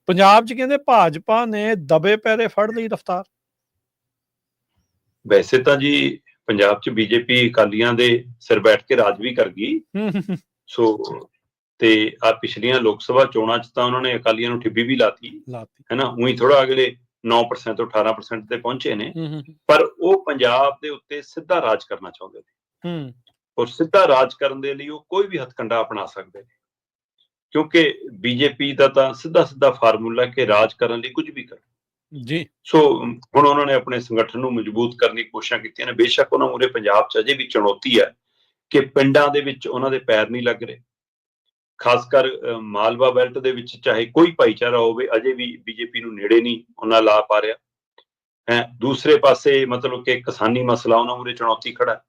[SPEAKER 1] ਪੰਜਾਬ 'ਚ ਕਹਿੰਦੇ ਭਾਜਪਾ ਨੇ ਦਬੇ ਪੈਰੇ ਫੜ ਲਈ ਰਫਤਾਰ।
[SPEAKER 2] ਵੈਸੇ ਤਾਂ ਜੀ ਪੰਜਾਬ 'ਚ ਬੀਜੇਪੀ ਅਕਾਲੀਆਂ ਦੇ ਸਿਰ ਬੈਠ ਕੇ ਰਾਜ ਵੀ ਕਰ ਗਈ। ਸੋ ਤੇ ਆ ਪਿਛਲੀਆਂ ਲੋਕ ਸਭਾ ਚੋਣਾਂ 'ਚ ਤਾਂ ਉਹਨਾਂ ਨੇ ਅਕਾਲੀਆਂ ਨੂੰ ਠਿੱਬੀ ਵੀ ਲਾਤੀ। ਹੈਨਾ ਉਹੀ ਥੋੜਾ ਅਗਲੇ 9% ਤੋਂ 18% ਤੇ ਪਹੁੰਚੇ ਨੇ। ਪਰ ਉਹ ਪੰਜਾਬ ਦੇ ਉੱਤੇ ਸਿੱਧਾ ਰਾਜ ਕਰਨਾ ਚਾਹੁੰਦੇ ਨੇ।
[SPEAKER 1] ਹੂੰ।
[SPEAKER 2] ਔਰ ਸਿੱਧਾ ਰਾਜ ਕਰਨ ਦੇ ਲਈ ਉਹ ਕੋਈ ਵੀ ਹੱਥਕੰਡਾ ਅਪਣਾ ਸਕਦੇ ਨੇ। ਕਿਉਂਕਿ ਬੀਜੇਪੀ ਦਾ ਤਾਂ ਸਿੱਧਾ ਸਿੱਧਾ ਫਾਰਮੂਲਾ ਕਿ ਰਾਜ ਕਰਨ ਲਈ ਕੁਝ ਵੀ ਕਰੋ
[SPEAKER 1] ਜੀ।
[SPEAKER 2] ਸੋ ਹੁਣ ਉਹਨਾਂ ਨੇ ਆਪਣੇ ਸੰਗਠਨ ਨੂੰ ਮਜ਼ਬੂਤ ਕਰਨ ਦੀ ਕੋਸ਼ਿਸ਼ਾਂ ਕੀਤੀਆਂ ਨੇ। ਬੇਸ਼ੱਕ ਉਹਨਾਂ ਮੂਰੇ ਪੰਜਾਬ 'ਚ ਅਜੇ ਵੀ ਚੁਣੌਤੀ ਹੈ ਕਿ ਪਿੰਡਾਂ ਦੇ ਵਿੱਚ ਉਹਨਾਂ ਦੇ ਪੈਰ ਨਹੀਂ ਲੱਗ ਰਹੇ। ਖਾਸ ਕਰ ਮਾਲਵਾ ਬੈਲਟ ਦੇ ਵਿੱਚ ਚਾਹੇ ਕੋਈ ਭਾਈਚਾਰਾ ਹੋਵੇ ਅਜੇ ਵੀ ਬੀਜੇਪੀ ਨੂੰ ਨੇੜੇ ਨਹੀਂ ਉਹਨਾਂ ਲਾ ਪਾ ਰਿਹਾ। ਹੈ ਦੂਸਰੇ ਪਾਸੇ ਮਤਲਬ ਕਿ ਕਿਸਾਨੀ ਮਸਲਾ ਉਹਨਾਂ ਮੂਰੇ ਚੁਣੌਤੀ ਖੜਾ ਹੈ।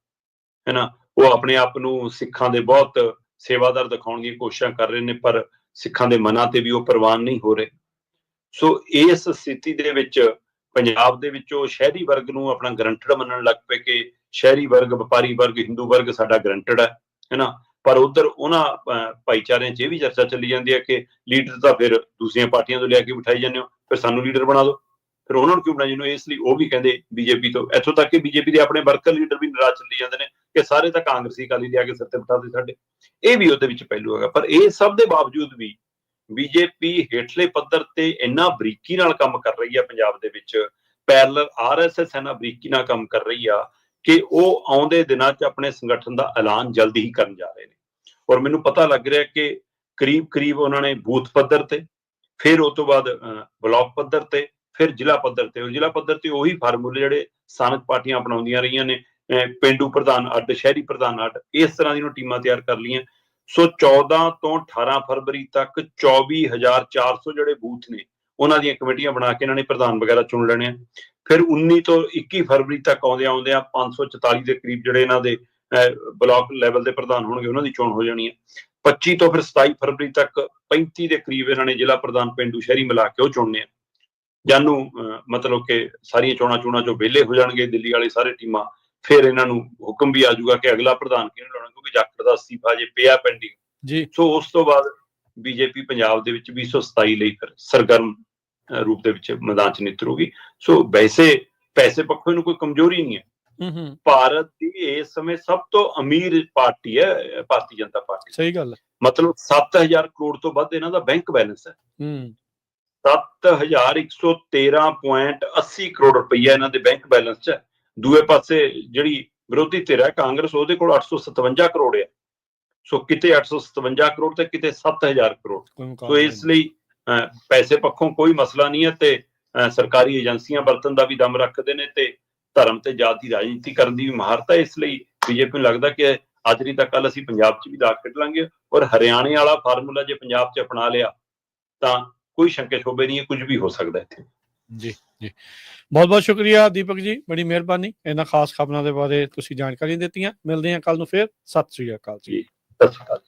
[SPEAKER 2] ਹੈ ਉਹ ਆਪਣੇ ਆਪ ਨੂੰ ਸਿੱਖਾਂ ਦੇ ਬਹੁਤ ਸੇਵਾਦਾਰ ਦਿਖਾਉਣ ਦੀ ਕੋਸ਼ਿਸ਼ਾਂ ਕਰ ਰਹੇ ਨੇ ਪਰ ਸਿੱਖਾਂ ਦੇ ਮਨਾਂ ਤੇ ਵੀ ਉਹ ਪ੍ਰਵਾਨ ਨਹੀਂ ਹੋ ਰਹੇ। ਸੋ ਇਸ ਸਥਿਤੀ ਦੇ ਵਿੱਚ ਪੰਜਾਬ ਦੇ ਵਿੱਚੋਂ ਸ਼ਹਿਰੀ ਵਰਗ ਨੂੰ ਆਪਣਾ ਗਰੰਟਡ ਮੰਨਣ ਲੱਗ ਪਏ ਕਿ ਸ਼ਹਿਰੀ ਵਰਗ ਵਪਾਰੀ ਵਰਗ ਹਿੰਦੂ ਵਰਗ ਸਾਡਾ ਗਰੰਟਡ ਹੈ ਹੈਨਾ। ਪਰ ਉਧਰ ਉਹਨਾਂ ਅਹ, ਭਾਈਚਾਰਿਆਂ 'ਚ ਇਹ ਵੀ ਚਰਚਾ ਚੱਲੀ ਜਾਂਦੀ ਹੈ ਕਿ ਲੀਡਰ ਤਾਂ ਫਿਰ ਦੂਸਰੀਆਂ ਪਾਰਟੀਆਂ ਤੋਂ ਲਿਆ ਕੇ ਬਿਠਾਈ ਜਾਂਦੇ ਹੋ ਫਿਰ ਸਾਨੂੰ ਲੀਡਰ ਬਣਾ ਦਿਓ। ਫਿਰ ਉਹਨਾਂ ਨੂੰ ਕਿਉਂ ਬਣਾਈ ਜਾਂਦੇ ਹੋ? ਇਸ ਲਈ ਉਹ ਵੀ ਕਹਿੰਦੇ ਬੀਜੇਪੀ ਤੋਂ ਇੱਥੋਂ ਤੱਕ ਕਿ ਬੀਜੇਪੀ ਦੇ ਆਪਣੇ ਵਰਕਰ ਲੀਡਰ ਵੀ ਨਾਰਾਜ਼ ਚੱਲੀ ਜਾਂਦੇ ਨੇ। ਕਿ ਸਾਰੇ ਤਾਂ ਕਾਂਗਰਸੀ ਅਕਾਲੀ ਲਿਆ ਕੇ ਸਿਰ ਬਿਠਾ ਦੇ ਸਾਡੇ। ਇਹ ਵੀ ਉਹਦੇ ਵਿੱਚ ਪਹਿਲੂ ਹੈਗਾ। ਪਰ ਇਹ ਸਭ ਦੇ ਬਾਵਜੂਦ ਵੀ ਬੀਜੇਪੀ ਹੇਠਲੇ ਪੱਧਰ ਤੇ ਇੰਨਾ ਬਰੀਕੀ ਨਾਲ ਕੰਮ ਕਰ ਰਹੀ ਹੈ ਪੰਜਾਬ ਦੇ ਵਿੱਚ ਪੈਰਲਲ ਆਰਐਸਐਸ ਇੰਨਾ ਬਰੀਕੀ ਨਾਲ ਕੰਮ ਕਰ ਰਹੀ ਆ ਕਿ ਉਹ ਆਉਂਦੇ ਦਿਨਾਂ 'ਚ ਆਪਣੇ ਸੰਗਠਨ ਦਾ ਐਲਾਨ ਜਲਦੀ ਹੀ ਕਰਨ ਜਾ ਰਹੇ ਨੇ। ਔਰ ਮੈਨੂੰ ਪਤਾ ਲੱਗ ਰਿਹਾ ਕਿ ਕਰੀਬ ਕਰੀਬ ਉਹਨਾਂ ਨੇ ਬੂਥ ਪੱਧਰ ਤੇ ਫਿਰ ਉਸ ਤੋਂ ਬਾਅਦ ਅਹ, ਬਲਾਕ ਪੱਧਰ ਤੇ ਫਿਰ ਜ਼ਿਲ੍ਹਾ ਪੱਧਰ ਤੇ ਉਹ ਜ਼ਿਲ੍ਹਾ ਪੱਧਰ ਤੇ ਉਹੀ ਫਾਰਮੂਲੇ ਜਿਹੜੇ ਸਥਾਨਕ ਪਾਰਟੀਆਂ ਅਪਣਾਉਂਦੀਆਂ ਰਹੀਆਂ ਨੇ ਪਿੰਡੂ ਪ੍ਰਧਾਨ ਅੱਡ ਸ਼ਹਿਰੀ ਪ੍ਰਧਾਨ ਅੱਡ ਇਸ ਤਰ੍ਹਾਂ ਦੀਆਂ ਟੀਮਾਂ ਤਿਆਰ ਕਰ ਲਈਆਂ। ਸੋ 14 ਤੋਂ 18 ਫਰਵਰੀ ਤੱਕ 24400 ਜਿਹੜੇ ਬੂਥ ਨੇ ਉਹਨਾਂ ਦੀਆਂ ਕਮੇਟੀਆਂ ਬਣਾ ਕੇ ਇਹਨਾਂ ਨੇ ਪ੍ਰਧਾਨ ਵਗੈਰਾ ਚੁਣ ਲੈਣੇ ਆ। ਫਿਰ 19 ਤੋਂ 21 ਫਰਵਰੀ ਤੱਕ ਆਉਂਦੇ ਆਉਂਦੇ ਆ 544 ਦੇ ਕਰੀਬ ਜਿਹੜੇ ਇਹਨਾਂ ਦੇ ਅਹ, ਬਲਾਕ ਲੈਵਲ ਦੇ ਪ੍ਰਧਾਨ ਹੋਣਗੇ ਉਹਨਾਂ ਦੀ ਚੋਣ ਹੋ ਜਾਣੀ ਹੈ 25 ਤੋਂ ਫਿਰ 27 ਫਰਵਰੀ ਤੱਕ 35 ਦੇ ਕਰੀਬ ਇਹਨਾਂ ਨੇ ਜ਼ਿਲ੍ਹਾ ਪ੍ਰਧਾਨ ਪਿੰਡੂ ਸ਼ਹਿਰੀ ਮਿਲਾ ਕੇ ਉਹ ਚੁਣਨੇ ਆ। ਜਾਨੂੰ ਅਹ, ਮਤਲਬ ਕਿ ਸਾਰੀਆਂ ਚੋਣਾਂ ਚੋਣਾਂ ਚੋਂ ਵਿਹਲੇ ਹੋ ਜਾਣਗੇ ਦਿੱਲੀ ਵਾਲੇ ਸਾਰੇ ਟੀਮਾਂ ਫਿਰ ਇਹਨਾਂ ਨੂੰ ਹੁਕਮ ਵੀ ਆ ਜਾਊਗਾ ਕਿ ਅਗਲਾ ਪ੍ਰਧਾਨ ਕਿਹਨੂੰ ਲਾਉਣਾ ਕਿਉਂਕਿ ਜਾਖੜ ਦਾ ਅਸਤੀਫਾ ਜੇ ਪਿਆ ਪੈਂਡਿੰਗ
[SPEAKER 1] ਜੀ।
[SPEAKER 2] ਸੋ ਉਸ ਤੋਂ ਬਾਅਦ ਬੀਜੇਪੀ ਪੰਜਾਬ ਦੇ ਵਿੱਚ 227 ਲਈ ਫਿਰ ਸਰਗਰਮ ਰੂਪ ਦੇ ਵਿੱਚ ਮੈਦਾਨ 'ਚ ਨਿਤਰੂਗੀ ਸੋ ਵੈਸੇ ਪੈਸੇ ਪੱਖੋਂ ਇਹਨੂੰ ਕੋਈ ਕਮਜ਼ੋਰੀ ਨਹੀਂ ਹੈ।
[SPEAKER 1] ਹੂੰ ਹੂੰ।
[SPEAKER 2] ਭਾਰਤ ਦੀ ਇਸ ਸਮੇਂ ਸਭ ਤੋਂ ਅਮੀਰ ਪਾਰਟੀ ਹੈ ਭਾਰਤੀ ਜਨਤਾ ਪਾਰਟੀ।
[SPEAKER 1] ਸਹੀ ਗੱਲ ਹੈ।
[SPEAKER 2] ਮਤਲਬ 7000 ਕਰੋੜ ਤੋਂ ਵੱਧ ਇਹਨਾਂ ਦਾ ਬੈਂਕ ਬੈਲੈਂਸ ਹੈ।
[SPEAKER 1] ਹੂੰ।
[SPEAKER 2] 7113.80 ਕਰੋੜ ਰੁਪਈਆ ਇਹਨਾਂ ਦੇ ਬੈਂਕ ਬੈਲੈਂਸ 'ਚ ਹੈ। ਦੂਏ ਪਾਸੇ ਜਿਹੜੀ ਵਿਰੋਧੀ ਧਿਰ ਹੈ ਕਾਂਗਰਸ ਉਹਦੇ ਕੋਲ 857 ਕਰੋੜ ਹੈ ਸੋ ਕਿਤੇ 857 ਕਰੋੜ ਤੇ ਕਿਤੇ 7000 ਕਰੋੜ। ਸੋ ਇਸ ਲਈ ਪੈਸੇ ਪੱਖੋਂ ਕੋਈ ਮਸਲਾ ਨਹੀਂ ਹੈ ਤੇ ਸਰਕਾਰੀ ਏਜੰਸੀਆਂ ਵਰਤਨ ਦਾ ਵੀ ਦਮ ਰੱਖਦੇ ਨੇ ਤੇ ਧਰਮ ਤੇ ਜਾਤ ਦੀ ਰਾਜਨੀਤੀ ਕਰਨ ਦੀ ਵੀ ਮਹਾਰਤ ਹੈ। ਇਸ ਲਈ ਬੀਜੇਪੀ ਨੂੰ ਲੱਗਦਾ ਕਿ ਅੱਜ ਨਹੀਂ ਤਾਂ ਕੱਲ ਅਸੀਂ ਪੰਜਾਬ 'ਚ ਵੀ ਦਾਗ ਕੱਢ ਲਾਂਗੇ ਔਰ ਹਰਿਆਣੇ ਵਾਲਾ ਫਾਰਮੂਲਾ ਜੇ ਪੰਜਾਬ 'ਚ ਅਪਣਾ ਲਿਆ ਤਾਂ ਕੋਈ ਸ਼ੰਕੇ ਸ਼ੋਬੇ ਨਹੀਂ ਹੈ ਕੁਝ ਵੀ ਹੋ ਸਕਦਾ ਇੱਥੇ।
[SPEAKER 1] ਜੀ ਜੀ। ਬਹੁਤ ਬਹੁਤ ਸ਼ੁਕਰੀਆ ਦੀਪਕ ਜੀ, ਬੜੀ ਮਿਹਰਬਾਨੀ। ਇਹਨਾਂ ਖਾਸ ਖਬਰਾਂ ਦੇ ਬਾਰੇ ਤੁਸੀਂ ਜਾਣਕਾਰੀ ਦਿੱਤੀਆਂ। ਮਿਲਦੇ ਹਾਂ ਕੱਲ ਨੂੰ ਫੇਰ। ਸਤਿ ਸ੍ਰੀ ਅਕਾਲ ਜੀ।
[SPEAKER 2] ਸਤਿ ਸ਼੍ਰੀ ਅਕਾਲ